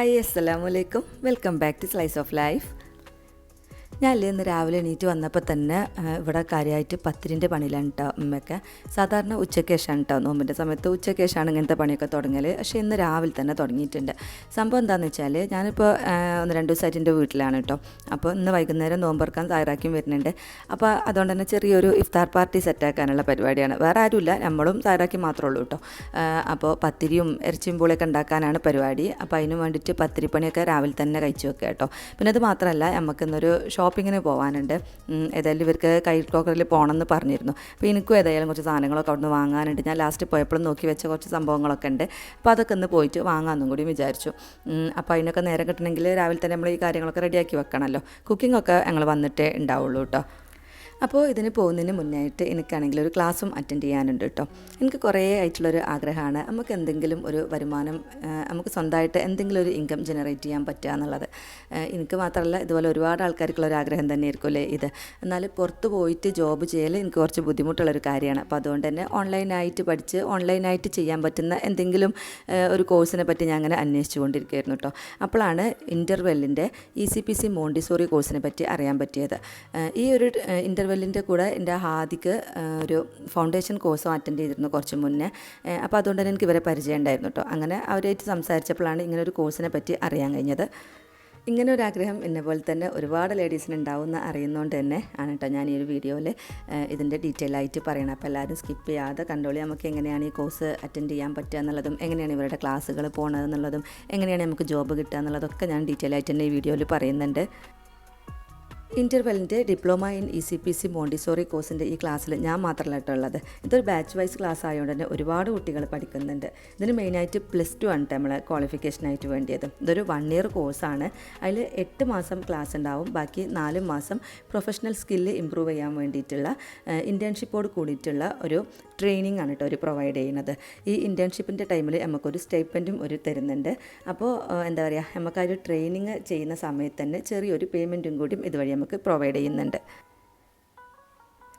Hi അസ്സലാമു അലൈക്കും welcome back to slice of life ഞാൻ ഇന്ന് രാവിലെ എണീറ്റ് വന്നപ്പോൾ തന്നെ ഇവിടെ കാര്യമായിട്ട് പത്തിരിന്റെ പണിയിലാണ് കേട്ടോ അമ്മയൊക്കെ സാധാരണ ഉച്ചയ്ക്ക് കേട്ടോ നോമ്പിന്റെ സമയത്ത്. ഉച്ചയ്ക്ക് ഇങ്ങനത്തെ പണിയൊക്കെ തുടങ്ങൽ പക്ഷേ ഇന്ന് രാവിലെ തന്നെ തുടങ്ങിയിട്ടുണ്ട്. സംഭവം എന്താണെന്ന് വെച്ചാൽ ഞാനിപ്പോൾ ഒന്ന് രണ്ട് ദിവസമായിട്ട് എന്റെ വീട്ടിലാണ് കേട്ടോ അപ്പോൾ ഇന്ന് വൈകുന്നേരം നോമ്പറക്കാൻ തയ്യാറാക്കിയും വരുന്നുണ്ട്. അപ്പോൾ അതുകൊണ്ട് തന്നെ ചെറിയൊരു ഇഫ്താർ പാർട്ടി സെറ്റാക്കാനുള്ള പരിപാടിയാണ്. വേറെ ആരുമില്ല. നമ്മളും തയ്യാറാക്കി മാത്രമേ ഉള്ളൂ കേട്ടോ അപ്പോൾ പത്തിരിയും ഇറച്ചിയും പൂളിയൊക്കെ ഉണ്ടാക്കാനാണ് പരിപാടി. അപ്പോൾ അതിന് വേണ്ടിയിട്ട് പത്തിരിപ്പണിയൊക്കെ രാവിലെ തന്നെ കഴിച്ചു വെക്കുക കേട്ടോ പിന്നെ അത് മാത്രമല്ല നമുക്കിന്നൊരു ഷോപ്പിങ്ങിന് പോകാനുണ്ട് ഏതായാലും ഇവർക്ക് കൈ കോക്കറിൽ പോകണമെന്ന് പറഞ്ഞിരുന്നു. അപ്പോൾ എനിക്കും ഏതായാലും കുറച്ച് സാധനങ്ങളൊക്കെ അവിടെ നിന്ന് വാങ്ങാനുണ്ട്. ഞാൻ ലാസ്റ്റ് പോയപ്പോഴും നോക്കി വെച്ച കുറച്ച് സംഭവങ്ങളൊക്കെ ഉണ്ട്. അപ്പോൾ അതൊക്കെ ഒന്ന് പോയിട്ട് വാങ്ങാമെന്നും കൂടി വിചാരിച്ചു. അപ്പോൾ അതിനൊക്കെ നേരം കിട്ടണമെങ്കിൽ രാവിലെ തന്നെ നമ്മൾ ഈ കാര്യങ്ങളൊക്കെ റെഡിയാക്കി വെക്കണമല്ലോ കുക്കിംഗ് ഒക്കെ ഞങ്ങൾ വന്നിട്ടേ ഉണ്ടാവുള്ളൂ കേട്ടോ അപ്പോൾ ഇതിന് പോകുന്നതിന് മുന്നായിട്ട് എനിക്കാണെങ്കിൽ ഒരു ക്ലാസ്സും അറ്റൻഡ് ചെയ്യാനുണ്ട് കേട്ടോ. എനിക്ക് കുറേ ആയിട്ടുള്ളൊരു ആഗ്രഹമാണ്. നമുക്ക് എന്തെങ്കിലും ഒരു വരുമാനം നമുക്ക് സ്വന്തമായിട്ട് എന്തെങ്കിലും ഒരു ഇൻകം ജനറേറ്റ് ചെയ്യാൻ പറ്റുക എന്നുള്ളത്. എനിക്ക് മാത്രമല്ല ഇതുപോലെ ഒരുപാട് ആൾക്കാർക്കുള്ള ഒരു ആഗ്രഹം തന്നെയായിരിക്കും അല്ലേ ഇത്? എന്നാൽ പുറത്ത് പോയിട്ട് ജോബ് ചെയ്യൽ എനിക്ക് കുറച്ച് ബുദ്ധിമുട്ടുള്ളൊരു കാര്യമാണ്. അപ്പോൾ അതുകൊണ്ട് തന്നെ ഓൺലൈനായിട്ട് പഠിച്ച് ഓൺലൈനായിട്ട് ചെയ്യാൻ പറ്റുന്ന എന്തെങ്കിലും ഒരു കോഴ്സിനെ പറ്റി ഞാൻ അങ്ങനെ അന്വേഷിച്ചു കൊണ്ടിരിക്കുകയായിരുന്നു കേട്ടോ അപ്പോഴാണ് ഇന്റർവെല്ലിന്റെ E C P C Montessori കോഴ്സിനെ പറ്റി അറിയാൻ പറ്റിയത്. ഈ ഒരു ഇന്റർവെല്ലിന്റെ കൂടെ എന്റെ ഹാദിക്ക് ഒരു ഫൗണ്ടേഷൻ കോഴ്സും അറ്റൻഡ് ചെയ്തിരുന്നു കുറച്ച് മുന്നേ. അപ്പോൾ അതുകൊണ്ട് തന്നെ എനിക്ക് ഇവരെ പരിചയം ഉണ്ടായിരുന്നു കേട്ടോ. അങ്ങനെ അവരായിട്ട് സംസാരിച്ചപ്പോഴാണ് ഇങ്ങനെ ഒരു കോഴ്സിനെ പറ്റി അറിയാൻ കഴിഞ്ഞത്. ഇങ്ങനെ ഒരു ആഗ്രഹം എന്നെ പോലെ തന്നെ ഒരുപാട് ലേഡീസിന് ഉണ്ടാവുമെന്ന് അറിയുന്നതുകൊണ്ട് തന്നെ ആണ് കേട്ടോ ഞാൻ ഈ ഒരു വീഡിയോയിൽ ഇതിന്റെ ഡീറ്റെയിൽ ആയിട്ട് പറയണം അപ്പോൾ എല്ലാവരും സ്കിപ്പ് ചെയ്യാതെ കണ്ടോളി നമുക്ക് എങ്ങനെയാണ് ഈ കോഴ്സ് അറ്റൻഡ് ചെയ്യാൻ പറ്റുക എന്നുള്ളതും എങ്ങനെയാണ് ഇവരുടെ ക്ലാസ്സുകൾ പോകണത് എന്നുള്ളതും എങ്ങനെയാണ് നമുക്ക് ജോബ് കിട്ടുക എന്നുള്ളതൊക്കെ ഞാൻ ഡീറ്റെയിൽ ആയിട്ട് തന്നെ ഈ വീഡിയോയിൽ പറയുന്നുണ്ട്. ഇന്റർവെല്ലിന്റെ diploma in E C P C Montessori കോഴ്സിന്റെ ഈ ക്ലാസ്സിൽ ഞാൻ മാത്രമല്ല കേട്ടോ ഉള്ളത്. ഇതൊരു ബാച്ച് വൈസ് ക്ലാസ് ആയതുകൊണ്ട് തന്നെ ഒരുപാട് കുട്ടികൾ പഠിക്കുന്നുണ്ട്. ഇതിന് മെയിനായിട്ട് പ്ലസ് ടു ആണ് നമ്മൾ ക്വാളിഫിക്കേഷനായിട്ട് വേണ്ടിയത്. ഇതൊരു വൺ ഇയർ കോഴ്സാണ് അതിൽ എട്ട് മാസം ക്ലാസ് ഉണ്ടാവും. ബാക്കി നാല് മാസം പ്രൊഫഷണൽ സ്കില്ല് ഇമ്പ്രൂവ് ചെയ്യാൻ വേണ്ടിയിട്ടുള്ള ഇന്റേൺഷിപ്പോട് കൂടിയിട്ടുള്ള ഒരു ട്രെയിനിങ് ആണ് കേട്ടോ അവർ പ്രൊവൈഡ് ചെയ്യുന്നത്. ഈ ഇന്റേൺഷിപ്പിന്റെ ടൈമിൽ നമുക്കൊരു സ്റ്റൈപ്പന്റും ഒരു തരുന്നുണ്ട്. അപ്പോൾ എന്താ പറയുക നമുക്ക് ആ ഒരു ട്രെയിനിങ് ചെയ്യുന്ന സമയത്ത് തന്നെ ചെറിയൊരു പേയ്മെന്റും കൂടിയും ഇതുവഴി നമുക്ക് പ്രൊവൈഡ് ചെയ്യുന്നുണ്ട്.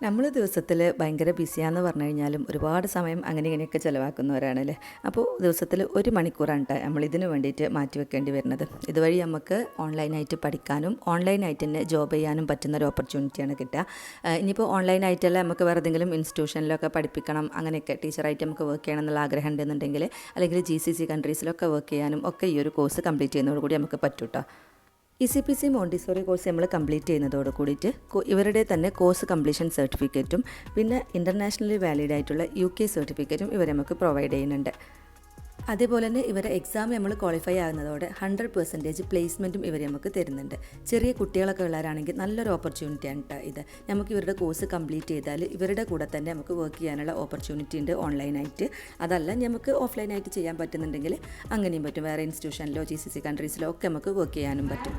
നമ്മൾ ദിവസത്തിൽ ഭയങ്കര ബിസിയാന്ന് പറഞ്ഞു കഴിഞ്ഞാലും ഒരുപാട് സമയം അങ്ങനെ ഇങ്ങനെയൊക്കെ ചിലവാക്കുന്നവരാണല്ലേ? അപ്പോൾ ദിവസത്തിൽ ഒരു മണിക്കൂറാണ് നമ്മൾ ഇതിന് വേണ്ടിയിട്ട് മാറ്റി വെക്കേണ്ടി വരുന്നത്. ഇതുവഴി നമുക്ക് ഓൺലൈനായിട്ട് പഠിക്കാനും ഓൺലൈനായിട്ട് തന്നെ ജോബ് ചെയ്യാനും പറ്റുന്ന ഒരു ഓപ്പർച്യൂണിറ്റിയാണ് കിട്ടുക. ഇനിയിപ്പോൾ ഓൺലൈനായിട്ടല്ല നമുക്ക് വേറെ ഏതെങ്കിലും ഇൻസ്റ്റിറ്റ്യൂഷനിലൊക്കെ പഠിപ്പിക്കണം അങ്ങനെയൊക്കെ ടീച്ചറായിട്ട് നമുക്ക് വർക്ക് ചെയ്യണം എന്നുള്ള ആഗ്രഹം ഉണ്ടെന്നുണ്ടെങ്കിൽ അല്ലെങ്കിൽ ജി സി സി കൺട്രീസിലൊക്കെ വർക്ക് ചെയ്യാനും ഒക്കെ ഈ ഒരു കോഴ്സ് കംപ്ലീറ്റ് ചെയ്യുന്നതോടുകൂടി നമുക്ക് പറ്റും കേട്ടോ E C P C Montessori course നമ്മൾ കംപ്ലീറ്റ് ചെയ്യുന്നതോട് കൂടിയിട്ട് ഇവരുടെ തന്നെ കോഴ്സ് കംപ്ലീഷൻ സർട്ടിഫിക്കറ്റും പിന്നെ ഇന്റർനാഷണലി വാലിഡ് ആയിട്ടുള്ള യു കെ സർട്ടിഫിക്കറ്റും ഇവർ നമുക്ക് പ്രൊവൈഡ് ചെയ്യുന്നുണ്ട്. അതേപോലെ തന്നെ ഇവരെ എക്സാം നമ്മൾ ക്വാളിഫൈ ആകുന്നതോടെ ഹൺഡ്രഡ് പെർസെന്റേജ് പ്ലേസ്മെന്റും ഇവർ നമുക്ക് തരുന്നുണ്ട്. ചെറിയ കുട്ടികളൊക്കെ ഉള്ളവരാണെങ്കിൽ നല്ലൊരു ഓപ്പർച്യൂണിറ്റിയാണ് കേട്ടോ ഇത്. നമുക്ക് ഇവരുടെ കോഴ്സ് കംപ്ലീറ്റ് ചെയ്താൽ ഇവരുടെ കൂടെ തന്നെ നമുക്ക് വർക്ക് ചെയ്യാനുള്ള ഓപ്പർച്യൂണിറ്റി ഉണ്ട് ഓൺലൈനായിട്ട് അതല്ല നമുക്ക് ഓഫ്ലൈനായിട്ട് ചെയ്യാൻ പറ്റുന്നുണ്ടെങ്കിൽ അങ്ങനെയും പറ്റും. വേറെ ഇൻസ്റ്റിറ്റ്യൂഷനിലോ ജി സി സി കൺട്രീസിലോ ഒക്കെ നമുക്ക് വർക്ക് ചെയ്യാനും പറ്റും.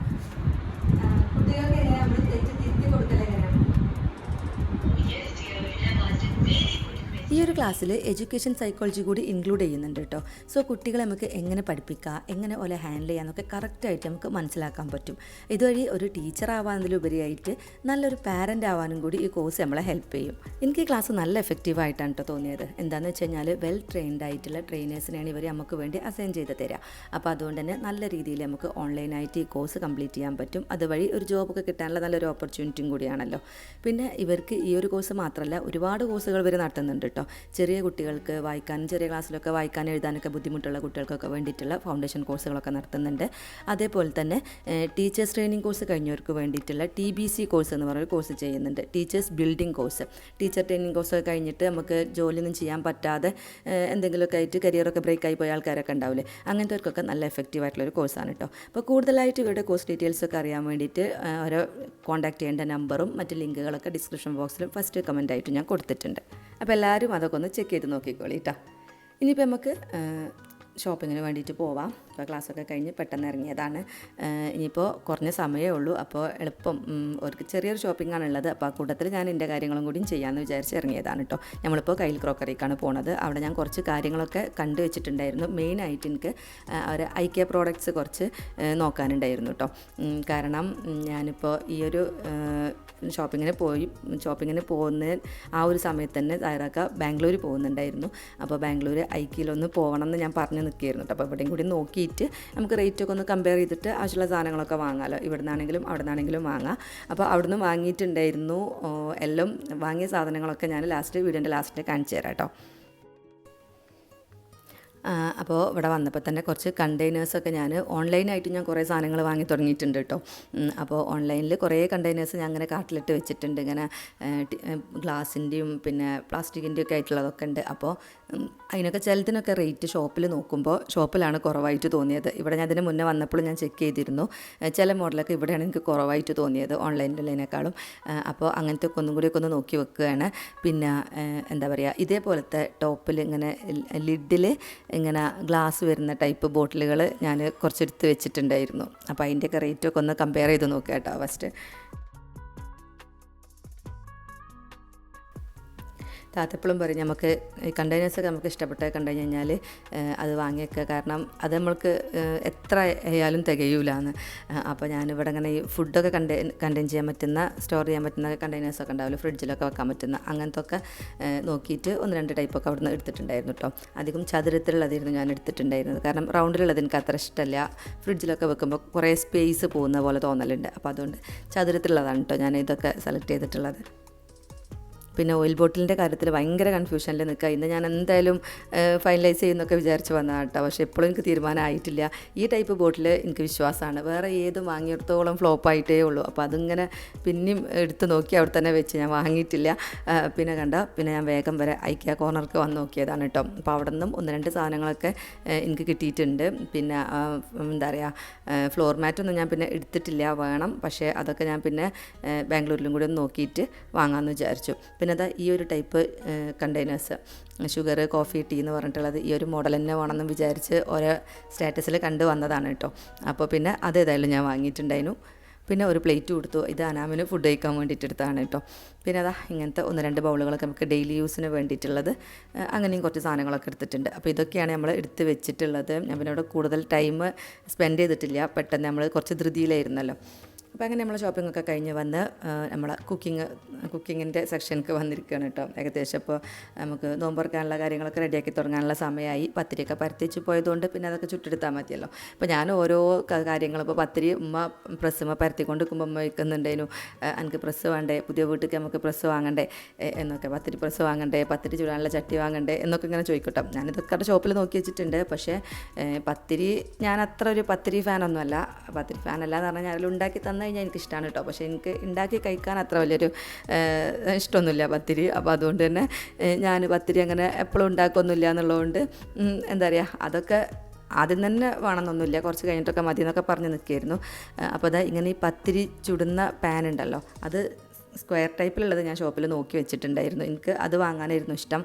ഈ ഒരു ക്ലാസ്സിൽ എഡ്യൂക്കേഷൻ സൈക്കോളജി കൂടി ഇൻക്ലൂഡ് ചെയ്യുന്നുണ്ട് കേട്ടോ. സോ കുട്ടികളെ നമുക്ക് എങ്ങനെ പഠിപ്പിക്കുക എങ്ങനെ ഓലെ ഹാൻഡിൽ ചെയ്യാമെന്നൊക്കെ കറക്റ്റായിട്ട് നമുക്ക് മനസ്സിലാക്കാൻ പറ്റും. ഇതുവഴി ഒരു ടീച്ചർ ആവാന്നതിലുപരിയായിട്ട് നല്ലൊരു പാരന്റ് ആവാനും കൂടി ഈ കോഴ്സ് നമ്മളെ ഹെൽപ്പ് ചെയ്യും. എനിക്ക് ഈ ക്ലാസ് നല്ല എഫക്റ്റീവ് ആയിട്ടാണ് കേട്ടോ തോന്നിയത്. എന്താണെന്ന് വെച്ച് കഴിഞ്ഞാൽ വെൽ ട്രെയിൻഡ് ആയിട്ടുള്ള ട്രെയിനേഴ്സിനെയാണ് ഇവർ നമുക്ക് വേണ്ടി അസൈൻ ചെയ്ത് തരിക അപ്പോൾ അതുകൊണ്ട് തന്നെ നല്ല രീതിയിൽ നമുക്ക് ഓൺലൈനായിട്ട് ഈ കോഴ്സ് കംപ്ലീറ്റ് ചെയ്യാൻ പറ്റും. അതുവഴി ഒരു ജോബൊക്കെ കിട്ടാനുള്ള നല്ലൊരു ഓപ്പർച്യൂണിറ്റിയും കൂടിയാണല്ലോ. പിന്നെ ഇവർക്ക് ഈ ഒരു കോഴ്സ് മാത്രമല്ല ഒരുപാട് കോഴ്സുകൾ ഇവർ നടത്തുന്നുണ്ട് കേട്ടോ ചെറിയ കുട്ടികൾക്ക് വായിക്കാനും ചെറിയ ക്ലാസ്സിലൊക്കെ വായിക്കാനും എഴുതാനൊക്കെ ബുദ്ധിമുട്ടുള്ള കുട്ടികൾക്കൊക്കെ വേണ്ടിയിട്ടുള്ള ഫൗണ്ടേഷൻ കോഴ്സുകളൊക്കെ നടത്തുന്നുണ്ട്. അതേപോലെ തന്നെ ടീച്ചേഴ്സ് ട്രെയിനിങ് കോഴ്സ് കഴിഞ്ഞവർക്ക് വേണ്ടിയിട്ടുള്ള ടി ബി സി കോഴ്സ് എന്ന് പറയുന്ന കോഴ്സ് ചെയ്യുന്നുണ്ട്. Teachers building course teacher training കോഴ്സൊക്കെ കഴിഞ്ഞിട്ട് നമുക്ക് ജോലിയൊന്നും ചെയ്യാൻ പറ്റാതെ എന്തെങ്കിലുമൊക്കെ ആയിട്ട് കരിയറൊക്കെ ബ്രേക്ക് ആയി പോയ ആൾക്കാരൊക്കെ ഉണ്ടാവില്ലേ? അങ്ങനത്തെവർക്കൊക്കെ നല്ല എഫക്റ്റീവ് ആയിട്ടുള്ള ഒരു കോഴ്സാണ് കേട്ടോ അപ്പോൾ കൂടുതലായിട്ട് ഇവരുടെ കോഴ്സ് ഡീറ്റെയിൽസൊക്കെ അറിയാൻ വേണ്ടിയിട്ട് ഓരോ കോൺടാക്ട് ചെയ്യേണ്ട നമ്പറും മറ്റ് ലിങ്കുകളൊക്കെ ഡിസ്ക്രിപ്ഷൻ ബോക്സിലും ഫസ്റ്റ് കമന്റായിട്ട് ഞാൻ കൊടുത്തിട്ടുണ്ട്. അപ്പോൾ എല്ലാവരും അതൊക്കെ ഒന്ന് ചെക്ക് ചെയ്ത് നോക്കിക്കോളി കേട്ടോ ഇനിയിപ്പോൾ നമുക്ക് ഷോപ്പിങ്ങിന് വേണ്ടിയിട്ട് പോവാം. ഇപ്പോൾ ക്ലാസ്സൊക്കെ കഴിഞ്ഞ് പെട്ടെന്ന് ഇറങ്ങിയതാണ്. ഇനിയിപ്പോൾ കുറഞ്ഞ സമയമേ ഉള്ളൂ. അപ്പോൾ എളുപ്പം ഒരു ചെറിയൊരു ഷോപ്പിംഗ് ഉള്ളത്. അപ്പോൾ ആ കൂട്ടത്തിൽ ഞാൻ എന്റെ കാര്യങ്ങളും കൂടിയും ചെയ്യാമെന്ന് വിചാരിച്ച് ഇറങ്ങിയതാണ് കേട്ടോ നമ്മളിപ്പോൾ കയ്യിൽ ക്രോക്കറിക്കാണ് പോണത്. അവിടെ ഞാൻ കുറച്ച് കാര്യങ്ങളൊക്കെ കണ്ടു വെച്ചിട്ടുണ്ടായിരുന്നു. മെയിനായിട്ട് എനിക്ക് അവർ ഐക്യ പ്രോഡക്റ്റ്സ് കുറച്ച് നോക്കാനുണ്ടായിരുന്നു കേട്ടോ കാരണം ഞാനിപ്പോൾ ഈ ഒരു ഷോപ്പിങ്ങിന് പോയി ഷോപ്പിങ്ങിന് പോകുന്ന ആ ഒരു സമയത്ത് തന്നെ തായറാക്ക ബാംഗ്ലൂർ പോകുന്നുണ്ടായിരുന്നു. അപ്പോൾ ബാംഗ്ലൂർ ഐക്യയിലൊന്ന് പോകണം എന്ന് ഞാൻ പറഞ്ഞു നിൽക്കുകയായിരുന്നു കേട്ടോ അപ്പോൾ ഇവിടെയും കൂടി നോക്കി നോക്കിയിട്ട് നമുക്ക് റേറ്റൊക്കെ ഒന്ന് കമ്പയർ ചെയ്തിട്ട് ആവശ്യമുള്ള സാധനങ്ങളൊക്കെ വാങ്ങാമല്ലോ ഇവിടെ നിന്നാണെങ്കിലും അവിടെ നിന്നാണെങ്കിലും വാങ്ങാം. അപ്പോൾ അവിടുന്ന് വാങ്ങിയിട്ടുണ്ടായിരുന്നു എല്ലാം. വാങ്ങിയ സാധനങ്ങളൊക്കെ ഞാൻ ലാസ്റ്റ് വീഡിയോന്റെ ലാസ്റ്റിൽ കാണിച്ചു തരാം കേട്ടോ. അപ്പോൾ ഇവിടെ വന്നപ്പോൾ തന്നെ കുറച്ച് കണ്ടെയ്നേഴ്സൊക്കെ ഞാൻ ഓൺലൈനായിട്ട് ഞാൻ കുറേ സാധനങ്ങൾ വാങ്ങി തുടങ്ങിയിട്ടുണ്ട് കേട്ടോ. അപ്പോൾ ഓൺലൈനിൽ കുറേ കണ്ടെയ്നേഴ്സ് ഞാൻ അങ്ങനെ കാട്ടിലിട്ട് വെച്ചിട്ടുണ്ട്. ഇങ്ങനെ ഗ്ലാസിന്റെയും പിന്നെ പ്ലാസ്റ്റിക്കിന്റെയും ഒക്കെ ആയിട്ടുള്ളതൊക്കെ ഉണ്ട്. അപ്പോൾ അതിനൊക്കെ ചിലതിനൊക്കെ റേറ്റ് ഷോപ്പിൽ നോക്കുമ്പോൾ ഷോപ്പിലാണ് കുറവായിട്ട് തോന്നിയത്. ഇവിടെ ഞാൻ അതിന് മുന്നേ വന്നപ്പോൾ ഞാൻ ചെക്ക് ചെയ്തിരുന്നു. ചില മോഡലൊക്കെ ഇവിടെയാണ് എനിക്ക് കുറവായിട്ട് തോന്നിയത് ഓൺലൈനിലുള്ളതിനേക്കാളും. അപ്പോൾ അങ്ങനത്തെ ഒക്കെ ഒന്നും കൂടിയൊക്കെ ഒന്ന് നോക്കി വെക്കുകയാണ്. പിന്നെ എന്താ പറയുക ഇതേപോലത്തെ ടോപ്പിൽ ഇങ്ങനെ ലിഡിൽ ഇങ്ങനെ ഗ്ലാസ് വരുന്ന ടൈപ്പ് ബോട്ടിലുകൾ ഞാൻ കുറച്ചെടുത്ത് വെച്ചിട്ടുണ്ടായിരുന്നു. അപ്പോൾ അതിന്റെയൊക്കെ റേറ്റൊക്കെ ഒന്ന് കമ്പയർ ചെയ്ത് നോക്കുക കേട്ടോ ഫസ്റ്റ്. താത്തപ്പളും പറയും നമുക്ക് കണ്ടെയ്നേഴ്സൊക്കെ നമുക്ക് ഇഷ്ടപ്പെട്ട കണ്ടു കഴിഞ്ഞാൽ അത് വാങ്ങിയേക്കുക കാരണം അത് നമ്മൾക്ക് എത്ര ആയാലും തികയൂലാന്ന്. അപ്പോൾ ഞാനിവിടെ ഇങ്ങനെ ഈ ഫുഡൊക്കെ കണ്ടെ കണ്ടെയ്ൻ ചെയ്യാൻ പറ്റുന്ന സ്റ്റോർ ചെയ്യാൻ പറ്റുന്ന കണ്ടെയ്നേഴ്സൊക്കെ ഉണ്ടാവില്ല ഫ്രിഡ്ജിലൊക്കെ വെക്കാൻ പറ്റുന്ന അങ്ങനത്തെ ഒക്കെ നോക്കിയിട്ട് ഒന്ന് രണ്ട് ടൈപ്പൊക്കെ അവിടെ നിന്ന് എടുത്തിട്ടുണ്ടായിരുന്നു കേട്ടോ അധികം ചതുരത്തിലുള്ളതായിരുന്നു ഞാൻ എടുത്തിട്ടുണ്ടായിരുന്നത്. കാരണം റൗണ്ടിലുള്ളത് എനിക്ക് അത്ര ഇഷ്ടമല്ല. ഫ്രിഡ്ജിലൊക്കെ വെക്കുമ്പോൾ കുറേ സ്പേസ് പോകുന്ന പോലെ തോന്നലുണ്ട്. അപ്പോൾ അതുകൊണ്ട് ചതുരത്തിലുള്ളതാണ് കേട്ടോ ഞാൻ ഇതൊക്കെ സെലക്ട് ചെയ്തിട്ടുള്ളത്. പിന്നെ ഓയിൽ ബോട്ടിലിന്റെ കാര്യത്തിൽ ഭയങ്കര കൺഫ്യൂഷനിൽ നിൽക്കുക ഇന്ന് ഞാൻ എന്തായാലും ഫൈനലൈസ് ചെയ്യുന്നൊക്കെ വിചാരിച്ച് വന്നതാണ് കേട്ടോ പക്ഷേ എപ്പോഴും എനിക്ക് തീരുമാനമായിട്ടില്ല. ഈ ടൈപ്പ് ബോട്ടിൽ എനിക്ക് വിശ്വാസമാണ്. വേറെ ഏത് വാങ്ങിയിടത്തോളം ഫ്ലോപ്പ് ആയിട്ടേ ഉള്ളൂ. അപ്പോൾ അതിങ്ങനെ പിന്നെയും എടുത്ത് നോക്കി അവിടെ തന്നെ വെച്ച് ഞാൻ വാങ്ങിയിട്ടില്ല. പിന്നെ കണ്ട പിന്നെ ഞാൻ വേഗം വരെ ഐക്യ കോർണർക്ക് വന്ന് നോക്കിയതാണ് കേട്ടോ അപ്പോൾ അവിടെ നിന്നും ഒന്ന് രണ്ട് സാധനങ്ങളൊക്കെ എനിക്ക് കിട്ടിയിട്ടുണ്ട്. പിന്നെ എന്താ പറയുക ഫ്ലോർ മാറ്റൊന്നും ഞാൻ പിന്നെ എടുത്തിട്ടില്ല. വേണം. പക്ഷേ അതൊക്കെ ഞാൻ പിന്നെ ബാംഗ്ലൂരിലും കൂടി ഒന്ന് നോക്കിയിട്ട് വാങ്ങാമെന്ന് വിചാരിച്ചു. പിന്നെ അതാ ഈ ഒരു type containers sugar coffee tea എന്ന് പറഞ്ഞിട്ടുള്ളത് ഈ ഒരു മോഡൽ തന്നെ വേണമെന്ന് വിചാരിച്ച് ഓരോ സ്റ്റാറ്റസിൽ കണ്ടു വന്നതാണ് കേട്ടോ അപ്പോൾ പിന്നെ അതേതായാലും ഞാൻ വാങ്ങിയിട്ടുണ്ടായിരുന്നു. പിന്നെ ഒരു പ്ലേറ്റ് കൊടുത്തു. ഇത് അനാമിന് ഫുഡ് കഴിക്കാൻ വേണ്ടിയിട്ട് എടുത്താണ് കേട്ടോ പിന്നെ അതാ ഇങ്ങനത്തെ ഒന്ന് രണ്ട് ബൗളുകളൊക്കെ നമുക്ക് ഡെയിലി യൂസിന് വേണ്ടിയിട്ടുള്ളത് അങ്ങനെയും കുറച്ച് സാധനങ്ങളൊക്കെ എടുത്തിട്ടുണ്ട്. അപ്പോൾ ഇതൊക്കെയാണ് നമ്മൾ എടുത്ത് വെച്ചിട്ടുള്ളത്. ഞാൻ പിന്നെ കൂടുതൽ ടൈം സ്പെൻഡ് ചെയ്തിട്ടില്ല. പെട്ടെന്ന് നമ്മൾ കുറച്ച് ധൃതിയിലായിരുന്നല്ലോ. അപ്പോൾ അങ്ങനെ നമ്മൾ ഷോപ്പിംഗ് ഒക്കെ കഴിഞ്ഞ് വന്ന് നമ്മൾ കുക്കിംഗ് കുക്കിങ്ങിന്റെ സെക്ഷനിലേക്ക് വന്നിരിക്കുകയാണ് കേട്ടോ. ഏകദേശം ഇപ്പോൾ നമുക്ക് നോമ്പുറക്കാനുള്ള കാര്യങ്ങളൊക്കെ റെഡിയാക്കി തുടങ്ങാനുള്ള സമയമായി. പത്തിരിയൊക്കെ പരത്തിച്ച് പോയതുകൊണ്ട് പിന്നെ അതൊക്കെ ചുട്ടെടുത്താൽ മതിയല്ലോ. അപ്പോൾ ഞാൻ ഓരോ കാര്യങ്ങളും ഇപ്പോൾ പത്തിരി ഉമ്മ പ്രസ്സുമ്മ പരത്തിക്കൊണ്ട് നിൽക്കുമ്പോൾ ഉമ്മ വയ്ക്കുന്നുണ്ടേനു എനിക്ക് പ്രസ് വേണ്ടേ? പുതിയ വീട്ടിലേക്ക് നമുക്ക് പ്രസ് വാങ്ങണ്ടേ? എന്നൊക്കെ. പത്തിരി പ്രസ് വാങ്ങണ്ടേ? പത്തിരി ചുടാനുള്ള ചട്ടി വാങ്ങണ്ടേ? എന്നൊക്കെ ഇങ്ങനെ ചോദിക്കട്ടോ. ഞാനിതൊക്കെ ഷോപ്പിൽ നോക്കി വെച്ചിട്ടുണ്ട്. പക്ഷേ പത്തിരി ഞാൻ അത്ര ഒരു പത്തിരി ഫാനൊന്നുമല്ല പത്തിരി ഫാനല്ല എന്ന് പറഞ്ഞാൽ ഞാൻ ഉണ്ടാക്കി തന്നു കഴിഞ്ഞാൽ എനിക്കിഷ്ടമാണ് കേട്ടോ. പക്ഷേ എനിക്ക് ഉണ്ടാക്കി കഴിക്കാൻ അത്ര വലിയൊരു ഇഷ്ടമൊന്നുമില്ല പത്തിരി. അപ്പോൾ അതുകൊണ്ട് തന്നെ ഞാൻ പത്തിരി അങ്ങനെ എപ്പോഴും ഉണ്ടാക്കുമൊന്നുമില്ല എന്നുള്ളതുകൊണ്ട് എന്താ പറയുക അതൊക്കെ ആദ്യം തന്നെ വേണമെന്നൊന്നുമില്ല. കുറച്ച് കഴിഞ്ഞിട്ടൊക്കെ മതി എന്നൊക്കെ പറഞ്ഞ് നിൽക്കുകയായിരുന്നു. അപ്പോൾ അതാ ഇങ്ങനെ ഈ പത്തിരി ചുടുന്ന പാൻ ഉണ്ടല്ലോ അത് സ്ക്വയർ ടൈപ്പിലുള്ളത് ഞാൻ ഷോപ്പിൽ നോക്കി വെച്ചിട്ടുണ്ടായിരുന്നു. എനിക്ക് അത് വാങ്ങാനായിരുന്നു ഇഷ്ടം.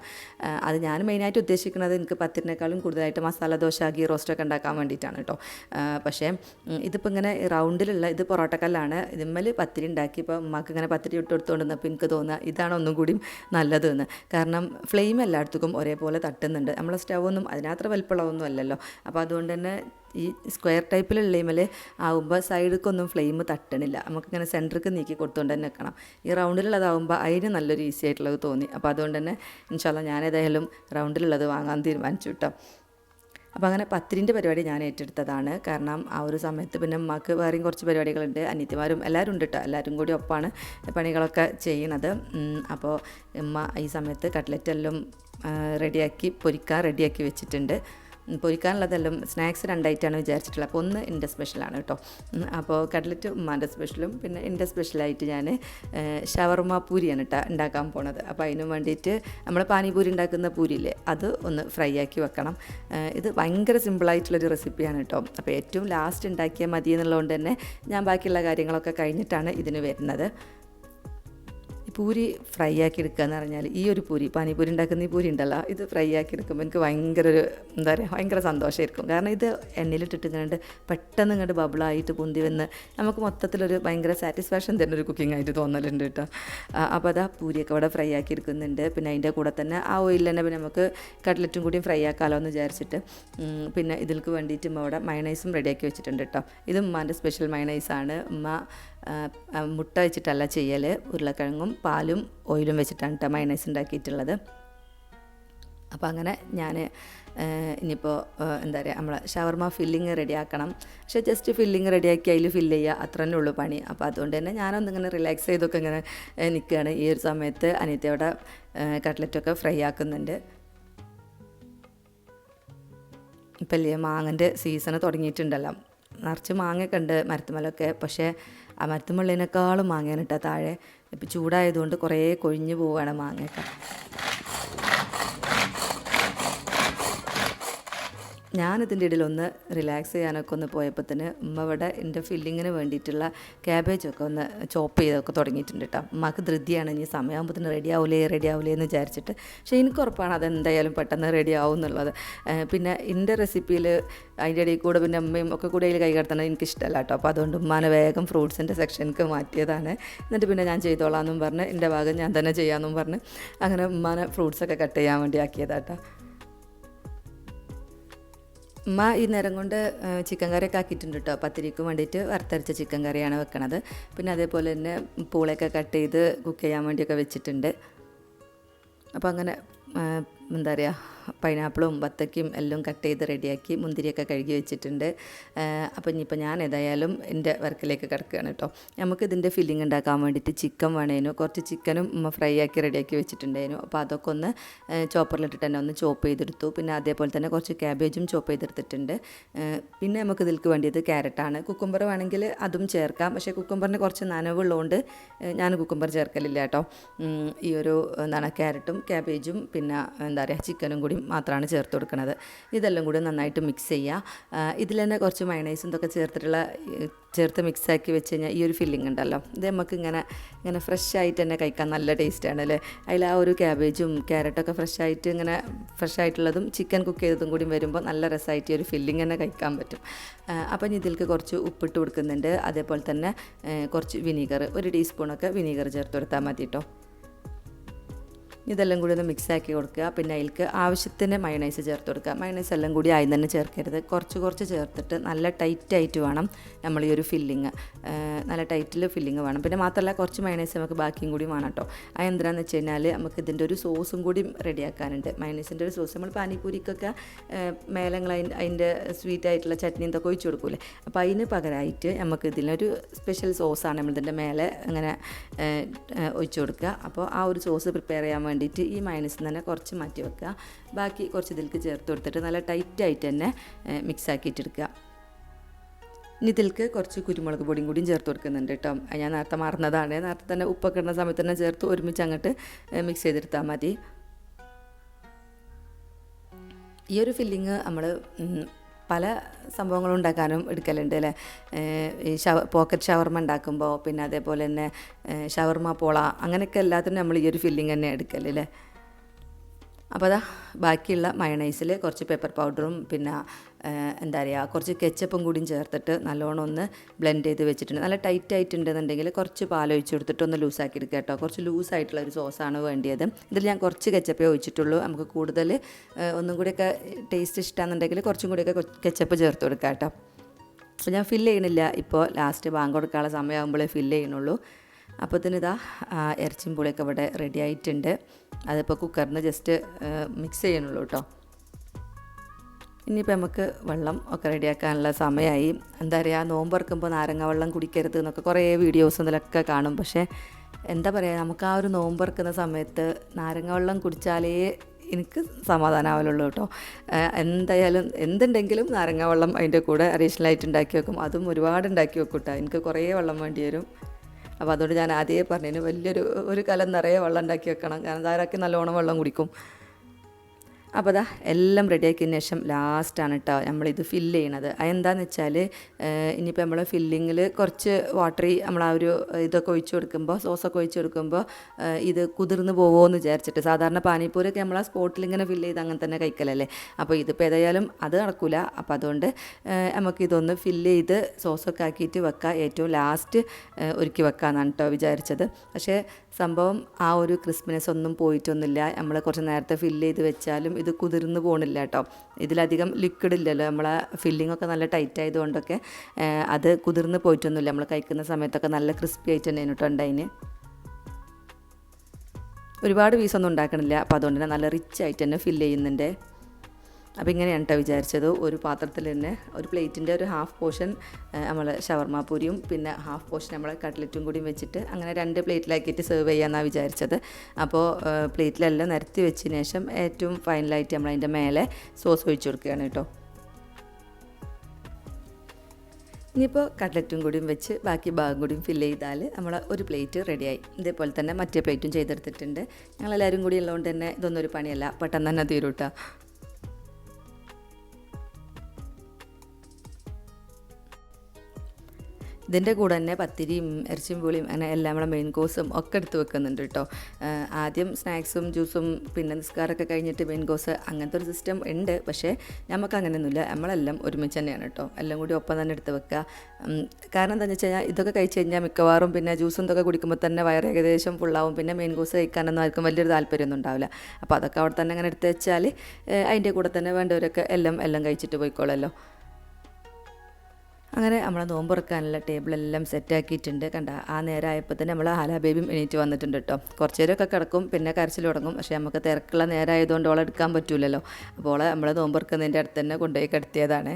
അത് ഞാൻ മെയിനായിട്ട് ഉദ്ദേശിക്കുന്നത് എനിക്ക് പത്തിരിനേക്കാളും കൂടുതലായിട്ട് മസാല ദോശ ഗീ റോസ്റ്റൊക്കെ ഉണ്ടാക്കാൻ വേണ്ടിയിട്ടാണ് കേട്ടോ പക്ഷേ ഇതിപ്പോൾ ഇങ്ങനെ റൗണ്ടിലുള്ള ഇത് പൊറോട്ടക്കല്ലാണ്. ഇതിന്മേൽ പത്തിരി ഉണ്ടാക്കി ഇപ്പോൾ ഉമ്മക്ക് ഇങ്ങനെ പത്തിരി ഇട്ട് കൊടുത്തുകൊണ്ടിരുന്നപ്പോൾ എനിക്ക് തോന്നുക ഇതാണ് ഒന്നും കൂടിയും നല്ലത് എന്ന് കാരണം ഫ്ലെയിം എല്ലായിടത്തും ഒരേപോലെ തട്ടുന്നുണ്ട്. നമ്മളെ സ്റ്റൗവൊന്നും അതിനാത്ര വലിപ്പമുള്ളതൊന്നും അല്ലല്ലോ. അപ്പോൾ അതുകൊണ്ട് തന്നെ ഈ സ്ക്വയർ ടൈപ്പിലുള്ളതിമേൽ ആവുമ്പോൾ സൈഡിലേക്കൊന്നും ഫ്ലെയിം തട്ടണില്ല. നമുക്കിങ്ങനെ സെന്റർക്ക് നീക്കി കൊടുത്തുകൊണ്ട് തന്നെ വെക്കണം. ഈ റൗണ്ടിലുള്ളതാവുമ്പോൾ അതിന് നല്ലൊരു ഈസി ആയിട്ടുള്ളത് തോന്നി. അപ്പോൾ അതുകൊണ്ട് തന്നെ ഇൻഷാല്ല ഞാൻ ഏതായാലും റൗണ്ടിലുള്ളത് വാങ്ങാൻ തീരുമാനിച്ചു കേട്ടോ അപ്പോൾ അങ്ങനെ പത്തിരിന്റെ പരിപാടി ഞാൻ ഏറ്റെടുത്തതാണ്. കാരണം ആ ഒരു സമയത്ത് പിന്നെ ഉമ്മാക്ക് വേറെയും കുറച്ച് പരിപാടികളുണ്ട്. അനിയത്തിമാരും എല്ലാവരും ഉണ്ട് കേട്ടോ എല്ലാവരും കൂടി ഒപ്പമാണ് പണികളൊക്കെ ചെയ്യുന്നത്. അപ്പോൾ ഉമ്മ ഈ സമയത്ത് കട്ട്ലറ്റ് എല്ലാം റെഡിയാക്കി പൊരിക്കാൻ റെഡിയാക്കി വെച്ചിട്ടുണ്ട്. പൊരിക്കാനുള്ളതെല്ലാം സ്നാക്സ് രണ്ടായിട്ടാണ് വിചാരിച്ചിട്ടുള്ളത്. അപ്പോൾ ഒന്ന് എന്റെ സ്പെഷ്യലാണ് കേട്ടോ. അപ്പോൾ കട്ട്ലറ്റ് ഉമ്മാന്റെ സ്പെഷ്യലും പിന്നെ എന്റെ സ്പെഷ്യലായിട്ട് ഞാൻ ഷവർമ പൂരിയാണ് കേട്ടോ ഉണ്ടാക്കാൻ പോണത്. അപ്പോൾ അതിന് വേണ്ടിയിട്ട് നമ്മൾ പാനിപൂരി ഉണ്ടാക്കുന്ന പൂരിയില്ലേ അത് ഒന്ന് ഫ്രൈ ആക്കി വെക്കണം. ഇത് ഭയങ്കര സിമ്പിളായിട്ടുള്ളൊരു റെസിപ്പിയാണ് കേട്ടോ. അപ്പോൾ ഏറ്റവും ലാസ്റ്റ് ഉണ്ടാക്കിയാൽ മതി എന്നുള്ളതുകൊണ്ട് തന്നെ ഞാൻ ബാക്കിയുള്ള കാര്യങ്ങളൊക്കെ കഴിഞ്ഞിട്ടാണ് ഇതിന് വരുന്നത്. പൂരി ഫ്രൈ ആക്കി എടുക്കുക എന്ന് പറഞ്ഞാൽ ഈ ഒരു പൂരി പാനിപൂരി ഉണ്ടാക്കുന്ന ഈ പൂരി ഉണ്ടല്ലോ ഇത് ഫ്രൈ ആക്കി എടുക്കുമ്പോൾ എനിക്ക് ഭയങ്കര ഒരു എന്താ പറയുക ഭയങ്കര സന്തോഷമായിരിക്കും കാരണം ഇത് എണ്ണയിലിട്ടിട്ട് ഇങ്ങനെ പെട്ടെന്ന് ഇങ്ങോട്ട് ബബിളായിട്ട് പൊന്തി വന്ന് നമുക്ക് മൊത്തത്തിലൊരു ഭയങ്കര സാറ്റിസ്ഫാക്ഷൻ തരുന്ന ഒരു കുക്കിംഗ് ആയിട്ട് തോന്നലുണ്ട് കേട്ടോ. അപ്പോൾ അതാ പൂരിയൊക്കെ ഇവിടെ ഫ്രൈ ആക്കി എടുക്കുന്നുണ്ട്. പിന്നെ അതിന്റെ കൂടെ തന്നെ ആ ഓയിലിൽ തന്നെ പിന്നെ നമുക്ക് കട്ട്ലറ്റും കൂടിയും ഫ്രൈ ആക്കാമല്ലോ എന്ന് വിചാരിച്ചിട്ട് പിന്നെ ഇതിൽക്ക് വേണ്ടിയിട്ട് അവിടെ മയണൈസും റെഡിയാക്കി വെച്ചിട്ടുണ്ട് കേട്ടോ. ഇത് ഉമ്മാന്റെ സ്പെഷ്യൽ മയണൈസാണ് ഉമ്മ മുട്ട വെച്ചിട്ടല്ല ചെയ്യൽ ഉരുളക്കിഴങ്ങും പാലും ഓയിലും വെച്ചിട്ടാണ് കേട്ടോ മയണൈസ് ഉണ്ടാക്കിയിട്ടുള്ളത്. അപ്പോൾ അങ്ങനെ ഞാൻ ഇനിയിപ്പോൾ എന്താ പറയുക നമ്മളെ ഷവർമ ഫില്ലിങ് റെഡിയാക്കണം. പക്ഷേ ജസ്റ്റ് ഫില്ലിങ് റെഡിയാക്കി അതിൽ ഫില്ല് ചെയ്യുക അത്ര തന്നെ ഉള്ളൂ പണി. അപ്പോൾ അതുകൊണ്ട് തന്നെ ഞാനൊന്നിങ്ങനെ റിലാക്സ് ചെയ്തൊക്കെ ഇങ്ങനെ നിൽക്കുകയാണ് ഈ ഒരു സമയത്ത് അനിയത്തിയുടെ കട്ട്ലറ്റൊക്കെ ഫ്രൈ ആക്കുന്നുണ്ട്. ഇപ്പം അല്ലേ മാങ്ങന്റെ സീസണ് തുടങ്ങിയിട്ടുണ്ടല്ലോ. നിറച്ച് മാങ്ങയൊക്കെ ഉണ്ട് മരത്തുമലൊക്കെ. പക്ഷേ ആ മരത്തുമുള്ളിനേക്കാളും മാങ്ങയാണ് കേട്ടോ താഴെ. ഇപ്പം ചൂടായതുകൊണ്ട് കുറേ കൊഴിഞ്ഞു പോവുകയാണ് മാങ്ങയൊക്കെ. ഞാനിതിന്റെ ഇടയിൽ ഒന്ന് റിലാക്സ് ചെയ്യാനൊക്കെ ഒന്ന് പോയപ്പോൾ തന്നെ ഉമ്മ ഇവിടെ എന്റെ ഫില്ലിങ്ങിന് വേണ്ടിയിട്ടുള്ള ക്യാബേജൊക്കെ ഒന്ന് ചോപ്പ് ചെയ്തൊക്കെ തുടങ്ങിയിട്ടുണ്ട് കേട്ടോ. ഉമ്മക്ക് ധൃതിയാണ് ഇനി സമയമാകുമ്പോൾ തന്നെ റെഡി ആവില്ലേ റെഡി ആവില്ലേ എന്ന് വിചാരിച്ചിട്ട്. പക്ഷേ എനിക്ക് ഉറപ്പാണ് അതെന്തായാലും പെട്ടെന്ന് റെഡി ആവും എന്നുള്ളത്. പിന്നെ എന്റെ റെസിപ്പിയിൽ അതിന്റെ ഇടയിൽ കൂടെ പിന്നെ അമ്മയും ഒക്കെ കൂടെ അതിൽ കൈകടത്തണം എനിക്കിഷ്ടമല്ല കേട്ടോ. അപ്പോൾ അതുകൊണ്ട് ഉമ്മാനെ വേഗം ഫ്രൂട്ട്സിന്റെ സെക്ഷനിക്ക് മാറ്റിയതാണ്. എന്നിട്ട് പിന്നെ ഞാൻ ചെയ്തോളാം എന്നും പറഞ്ഞ് എന്റെ ഭാഗം ഞാൻ തന്നെ ചെയ്യാമെന്നും പറഞ്ഞ് അങ്ങനെ ഉമ്മാനെ ഫ്രൂട്ട്സൊക്കെ കട്ട് ചെയ്യാൻ വേണ്ടി ആക്കിയതാട്ടോ ഉമ്മ ഈ നേരം കൊണ്ട് ചിക്കൻ കറിയൊക്കെ ആക്കിയിട്ടുണ്ട് കേട്ടോ പത്തിരിക്ക് വേണ്ടിയിട്ട് വറുത്തരച്ച ചിക്കൻ കറിയാണ് വെക്കണത്. പിന്നെ അതേപോലെ തന്നെ പൂളയൊക്കെ കട്ട് ചെയ്ത് കുക്ക് ചെയ്യാൻ വേണ്ടിയൊക്കെ വെച്ചിട്ടുണ്ട്. അപ്പോൾ അങ്ങനെ എന്താ പറയുക പൈനാപ്പിളും വത്തക്കയും എല്ലാം കട്ട് ചെയ്ത് റെഡിയാക്കി മുന്തിരിയൊക്കെ കഴുകി വെച്ചിട്ടുണ്ട്. അപ്പോൾ ഇനിയിപ്പോൾ ഞാൻ ഏതായാലും എന്റെ വർക്കിലേക്ക് കിടക്കുകയാണ് കേട്ടോ. നമുക്ക് ഇതിന്റെ ഫില്ലിംഗ് ഉണ്ടാക്കാൻ വേണ്ടിയിട്ട് ചിക്കൻ വേണേനു. കുറച്ച് ചിക്കനും ഫ്രൈ ആക്കി റെഡിയാക്കി വെച്ചിട്ടുണ്ടായിരുന്നു. അപ്പോൾ അതൊക്കെ ഒന്ന് ചോപ്പറിലിട്ടിട്ട് തന്നെ ഒന്ന് ചോപ്പ് ചെയ്തെടുത്തു. പിന്നെ അതേപോലെ തന്നെ കുറച്ച് ക്യാബേജും ചോപ്പ് ചെയ്തെടുത്തിട്ടുണ്ട്. പിന്നെ നമുക്ക് ഇതിൽക്ക് വേണ്ടിയത് ക്യാരറ്റാണ്. കുക്കുംബർ വേണമെങ്കിൽ അതും ചേർക്കാം. പക്ഷേ കുക്കുംബറിന് കുറച്ച് നനവുള്ളതുകൊണ്ട് ഞാൻ കുക്കുംബർ ചേർക്കലില്ല കേട്ടോ. ഈ ഒരു എന്താണ് ക്യാരറ്റും ക്യാബേജും പിന്നെ എന്താ പറയുക ചിക്കനും കൂടി മാത്രമാണ് ചേർത്ത് കൊടുക്കുന്നത് ഇതെല്ലാം കൂടി നന്നായിട്ട് മിക്സ് ചെയ്യുക. ഇതിൽ തന്നെ കുറച്ച് മയണൈസും ഇതൊക്കെ ചേർത്തിട്ടുള്ള ചേർത്ത് മിക്സാക്കി വെച്ച് കഴിഞ്ഞാൽ ഈ ഒരു ഫില്ലിംഗ് ഉണ്ടല്ലോ. ഇത് നമുക്ക് ഇങ്ങനെ ഇങ്ങനെ ഫ്രഷ് ആയിട്ട് തന്നെ കഴിക്കാൻ നല്ല ടേസ്റ്റാണ് അല്ലേ? അതിൽ ആ ഒരു ക്യാബേജും ക്യാരറ്റൊക്കെ ഫ്രഷ് ആയിട്ട് ഇങ്ങനെ ഫ്രഷ് ആയിട്ടുള്ളതും ചിക്കൻ കുക്ക് ചെയ്തതും കൂടി വരുമ്പോൾ നല്ല രസമായിട്ട് ഈ ഒരു ഫില്ലിംഗ് തന്നെ കഴിക്കാൻ പറ്റും. അപ്പം ഇനി ഇതിലേക്ക് കുറച്ച് ഉപ്പിട്ട് കൊടുക്കുന്നുണ്ട്. അതേപോലെ തന്നെ കുറച്ച് വിനീഗർ ഒരു ടീസ്പൂണൊക്കെ വിനീഗർ ചേർത്ത് കൊടുത്താൽ മതി കേട്ടോ ഇതെല്ലാം കൂടി ഒന്ന് മിക്സാക്കി കൊടുക്കുക. പിന്നെ അതിൽക്ക് ആവശ്യത്തിന് മയണൈസ് ചേർത്ത് കൊടുക്കുക. മയണൈസ് എല്ലാം കൂടി ആയി തന്നെ ചേർക്കരുത്. കുറച്ച് കുറച്ച് ചേർത്തിട്ട് നല്ല ടൈറ്റായിട്ട് വേണം നമ്മൾ ഈ ഒരു ഫില്ലിങ് നല്ല ടൈറ്റിൽ ഫില്ലിങ് വേണം. പിന്നെ മാത്രമല്ല കുറച്ച് മയണൈസ് നമുക്ക് ബാക്കിയും കൂടി വേണം കേട്ടോ അത് എന്തിനാന്ന് വെച്ച് കഴിഞ്ഞാൽ നമുക്ക് ഇതിന്റെ ഒരു സോസും കൂടി റെഡിയാക്കാനുണ്ട് മയണൈസിന്റെ ഒരു സോസ് നമ്മൾ പാനിപ്പൂരിക്കൊക്കെ മേലങ്ങൾ അതിന്റെ സ്വീറ്റ് ആയിട്ടുള്ള ചട്നി ഇതൊക്കെ ഒഴിച്ചു കൊടുക്കൂലേ? അപ്പോൾ അതിന് പകരമായിട്ട് നമുക്ക് ഇതിനൊരു സ്പെഷ്യൽ സോസാണ് നമ്മളിതിന്റെ മേലെ അങ്ങനെ ഒഴിച്ചു കൊടുക്കുക. അപ്പോൾ ആ ഒരു സോസ് പ്രിപ്പയർ ചെയ്യാൻ വേണ്ടിയിട്ട് ഈ മയണീസ് തന്നെ കുറച്ച് മാറ്റി വെക്കുക. ബാക്കി കുറച്ച് ഇതിലേക്ക് ചേർത്ത് കൊടുത്തിട്ട് നല്ല ടൈറ്റായിട്ട് തന്നെ മിക്സ് ആക്കിയിട്ടെടുക്കുക ഇനി ഇതിലേക്ക് കുറച്ച് കുരുമുളക് പൊടിയും കൂടിയും ചേർത്ത് കൊടുക്കുന്നുണ്ട് കേട്ടോ. ഞാൻ നേരത്തെ മറന്നതാണ്. നേരത്തെ തന്നെ ഉപ്പൊക്കെ ഇടുന്ന സമയത്ത് തന്നെ ചേർത്ത് ഒരുമിച്ച് അങ്ങോട്ട് മിക്സ് ചെയ്തെടുത്താൽ മതി. ഈ ഒരു ഫില്ലിങ് നമ്മൾ പല സംഭവങ്ങളും ഉണ്ടാക്കാനും എടുക്കലുണ്ട് അല്ലേ? ഈ ഷവ പോക്കറ്റ് ഷവർമ ഉണ്ടാക്കുമ്പോൾ പിന്നെ അതേപോലെ തന്നെ ഷവർമ പോള അങ്ങനെയൊക്കെ എല്ലാത്തിനും നമ്മൾ ഈ ഒരു ഫില്ലിങ് തന്നെ എടുക്കലല്ലേ അപ്പോൾ അതാ ബാക്കിയുള്ള മയണൈസിൽ കുറച്ച് പെപ്പർ പൗഡറും പിന്നെ എന്താ പറയുക കുറച്ച് കെച്ചപ്പും കൂടിയും ചേർത്തിട്ട് നല്ലോണം ഒന്ന് ബ്ലെൻഡ് ചെയ്ത് വെച്ചിട്ടുണ്ട്. നല്ല ടൈറ്റ് ആയിട്ടുണ്ടെന്നുണ്ടെങ്കിൽ കുറച്ച് പാൽ ഒഴിച്ച് കൊടുത്തിട്ട് ഒന്ന് ലൂസാക്കി എടുക്കുക കേട്ടോ. കുറച്ച് ലൂസായിട്ടുള്ള ഒരു സോസാണ് വേണ്ടിയത്. ഇതിൽ ഞാൻ കുറച്ച് കെച്ചപ്പേ ഒഴിച്ചിട്ടുള്ളൂ. നമുക്ക് കൂടുതൽ ഒന്നും കൂടിയൊക്കെ ടേസ്റ്റ് ഇഷ്ടമാണെന്നുണ്ടെങ്കിൽ കുറച്ചും കൂടിയൊക്കെ കെച്ചപ്പ് ചേർത്ത് കൊടുക്കുക കേട്ടോ. അപ്പോൾ ഞാൻ ഫില്ല് ചെയ്യണില്ല. ഇപ്പോൾ ലാസ്റ്റ് ബാങ്ക് കൊടുക്കാനുള്ള സമയമാകുമ്പോഴേ ഫില്ല് ചെയ്യണുള്ളൂ അപ്പോൾ ഇതാ ആ, ഇറച്ചിയും പുളിയൊക്കെ ഇവിടെ റെഡി ആയിട്ടുണ്ട്. അതിപ്പോൾ കുക്കറിന് ജസ്റ്റ് മിക്സ് ചെയ്യണുള്ളൂ കേട്ടോ. ഇനിയിപ്പോൾ നമുക്ക് വെള്ളം ഒക്കെ റെഡിയാക്കാനുള്ള സമയമായി എന്താ പറയുക നോമ്പ് തുറക്കുമ്പോൾ നാരങ്ങ വെള്ളം കുടിക്കരുത് എന്നൊക്കെ കുറേ വീഡിയോസ് ഇതിലൊക്കെ കാണും. പക്ഷേ എന്താ പറയുക നമുക്ക് ആ ഒരു നോമ്പ് തുറക്കുന്ന സമയത്ത് നാരങ്ങ വെള്ളം കുടിച്ചാലേ എനിക്ക് സമാധാനമാവലുള്ളൂ കേട്ടോ. എന്തായാലും എന്തുണ്ടെങ്കിലും നാരങ്ങ വെള്ളം അതിന്റെ കൂടെ അഡീഷണൽ ആയിട്ട് ഉണ്ടാക്കി വെക്കും. അതും ഒരുപാട് ഉണ്ടാക്കി വെക്കും കേട്ടോ. എനിക്ക് കുറേ വെള്ളം വേണ്ടി വരും. അപ്പോൾ അതുകൊണ്ട് ഞാൻ ആദ്യമേ പറഞ്ഞു വലിയൊരു ഒരു കലം നിറയെ വെള്ളം ഉണ്ടാക്കി വെക്കണം. കാരണം ധാരാക്കി നല്ലോണം വെള്ളം കുടിക്കും. അപ്പോൾ അതാ എല്ലാം റെഡിയാക്കിയതിന് ശേഷം ലാസ്റ്റാണ് കേട്ടോ നമ്മളിത് ഫില്ല് ചെയ്യണത്. അതെന്താണെന്ന് വെച്ചാൽ ഇനിയിപ്പോൾ നമ്മൾ ഫില്ലിങ്ങിൽ കുറച്ച് വാട്ടറി നമ്മൾ ആ ഒരു ഇതൊക്കെ ഒഴിച്ചു കൊടുക്കുമ്പോൾ സോസൊക്കെ ഒഴിച്ചു കൊടുക്കുമ്പോൾ ഇത് കുതിർന്ന് പോകുമോ എന്ന് വിചാരിച്ചിട്ട്. സാധാരണ പാനിപ്പൂരൊക്കെ നമ്മൾ ആ സ്പോട്ടിൽ ഇങ്ങനെ ഫില്ല് ചെയ്ത് അങ്ങനെ തന്നെ കഴിക്കലല്ലേ? അപ്പോൾ ഇതിപ്പോൾ ഏതായാലും അത് നടക്കില്ല അപ്പോൾ അതുകൊണ്ട് നമുക്ക് നമുക്കിതൊന്ന് ഫില്ല് ചെയ്ത് സോസൊക്കെ ആക്കിയിട്ട് വെക്കാം. ഏറ്റവും ലാസ്റ്റ് ഒരുക്കി വെക്കാമെന്നാണ് കേട്ടോ വിചാരിച്ചത്. പക്ഷേ സംഭവം ആ ഒരു ക്രിസ്പിനെസ് ഒന്നും പോയിട്ടൊന്നുമില്ല. നമ്മൾ കുറച്ച് നേരത്തെ ഫില്ല് ചെയ്ത് വെച്ചാലും ഇത് കുതിർന്ന് പോകണില്ല കേട്ടോ. ഇതിലധികം ലിക്വിഡ് ഇല്ലല്ലോ. നമ്മളെ ഫില്ലിംഗ് ഒക്കെ നല്ല ടൈറ്റ് ആയതുകൊണ്ടൊക്കെ അത് കുതിർന്ന് പോയിട്ടൊന്നുമില്ല. നമ്മൾ കഴിക്കുന്ന സമയത്തൊക്കെ നല്ല ക്രിസ്പി ആയിട്ട് തന്നെ കേട്ടോ ഉണ്ടായിന്. ഒരുപാട് പീസൊന്നും ഉണ്ടാക്കണില്ല. അപ്പോൾ അതുകൊണ്ട് തന്നെ നല്ല റിച്ച് ആയിട്ട് തന്നെ ഫില്ല് ചെയ്യുന്നുണ്ട്. അപ്പോൾ ഇങ്ങനെയാണ് കേട്ടോ വിചാരിച്ചത്. ഒരു പാത്രത്തിൽ തന്നെ ഒരു പ്ലേറ്റിന്റെ ഒരു ഹാഫ് പോർഷൻ നമ്മൾ ഷവർമ പൂരിയും പിന്നെ ഹാഫ് പോർഷൻ നമ്മൾ കട്ട്ലറ്റും കൂടിയും വെച്ചിട്ട് അങ്ങനെ രണ്ട് പ്ലേറ്റിലാക്കിയിട്ട് സെർവ് ചെയ്യാമെന്നാണ് വിചാരിച്ചത്. അപ്പോൾ പ്ലേറ്റിലെല്ലാം നിരത്തി വെച്ചതിന് ശേഷം ഏറ്റവും ഫൈനലായിട്ട് നമ്മൾ അതിന്റെ മേലെ സോസ് ഒഴിച്ചു കൊടുക്കുകയാണ് കേട്ടോ. ഇനിയിപ്പോൾ കട്ട്ലറ്റും കൂടിയും വെച്ച് ബാക്കി ഭാഗം കൂടിയും ഫില്ല് ചെയ്താൽ നമ്മൾ ഒരു പ്ലേറ്റ് റെഡിയായി. ഇതേപോലെ തന്നെ മറ്റേ പ്ലേറ്റും ചെയ്തെടുത്തിട്ടുണ്ട്. ഞങ്ങളെല്ലാവരും കൂടി ഉള്ളതുകൊണ്ട് തന്നെ ഇതൊന്നും ഒരു പണിയല്ല. പെട്ടെന്ന് തന്നെ തീരും ഇതിന്റെ കൂടെ തന്നെ പത്തിരിയും ഇറച്ചിയും പുളിയും അങ്ങനെ എല്ലാം നമ്മുടെ മെയിൻ കോഴ്സും ഒക്കെ എടുത്ത് വെക്കുന്നുണ്ട് കേട്ടോ ആദ്യം സ്നാക്സും ജ്യൂസും പിന്നെ നിസ്കാരമൊക്കെ കഴിഞ്ഞിട്ട് മെയിൻ കോഴ്സ് അങ്ങനത്തെ ഒരു സിസ്റ്റം ഉണ്ട്. പക്ഷേ നമുക്ക് അങ്ങനെയൊന്നുമില്ല. നമ്മളെല്ലാം ഒരുമിച്ച് തന്നെയാണ് കേട്ടോ എല്ലാം കൂടി ഒപ്പം തന്നെ എടുത്ത് വെക്കുക. കാരണം എന്താണെന്ന് വെച്ച് കഴിഞ്ഞാൽ ഇതൊക്കെ കഴിച്ച് കഴിഞ്ഞാൽ മിക്കവാറും പിന്നെ ജ്യൂസും ഇതൊക്കെ കുടിക്കുമ്പോൾ തന്നെ വയറ് ഏകദേശം ഫുള്ളാവും പിന്നെ മെയിൻ കോഴ്സ് കഴിക്കാനൊന്നും ആർക്കും വലിയൊരു താല്പര്യമൊന്നും ഉണ്ടാവില്ല. അപ്പോൾ അതൊക്കെ അവിടെ തന്നെ അങ്ങനെ എടുത്ത് വെച്ചാൽ അതിന്റെ കൂടെ തന്നെ വേണ്ടവരൊക്കെ എല്ലാം എല്ലാം കഴിച്ചിട്ട് പോയിക്കോളല്ലോ. അങ്ങനെ നമ്മൾ നോമ്പുറക്കാനുള്ള ടേബിളെല്ലാം സെറ്റാക്കിയിട്ടുണ്ട്. കണ്ട ആ നേരമായപ്പോൾ തന്നെ നമ്മൾ ആലാ ബേബിയും എണീറ്റ് വന്നിട്ടുണ്ട് കേട്ടോ കുറച്ച് നേരമൊക്കെ കിടക്കും പിന്നെ കരച്ചിൽ തുടങ്ങും. പക്ഷേ നമുക്ക് തിരക്കുള്ള നേരമായതുകൊണ്ട് ഓളെ എടുക്കാൻ പറ്റൂലല്ലോ. അപ്പോൾ ഓളെ നമ്മൾ നോമ്പുറക്കുന്നതിന്റെ അടുത്ത് തന്നെ കൊണ്ടുപോയി കിടത്തിയതാണ്.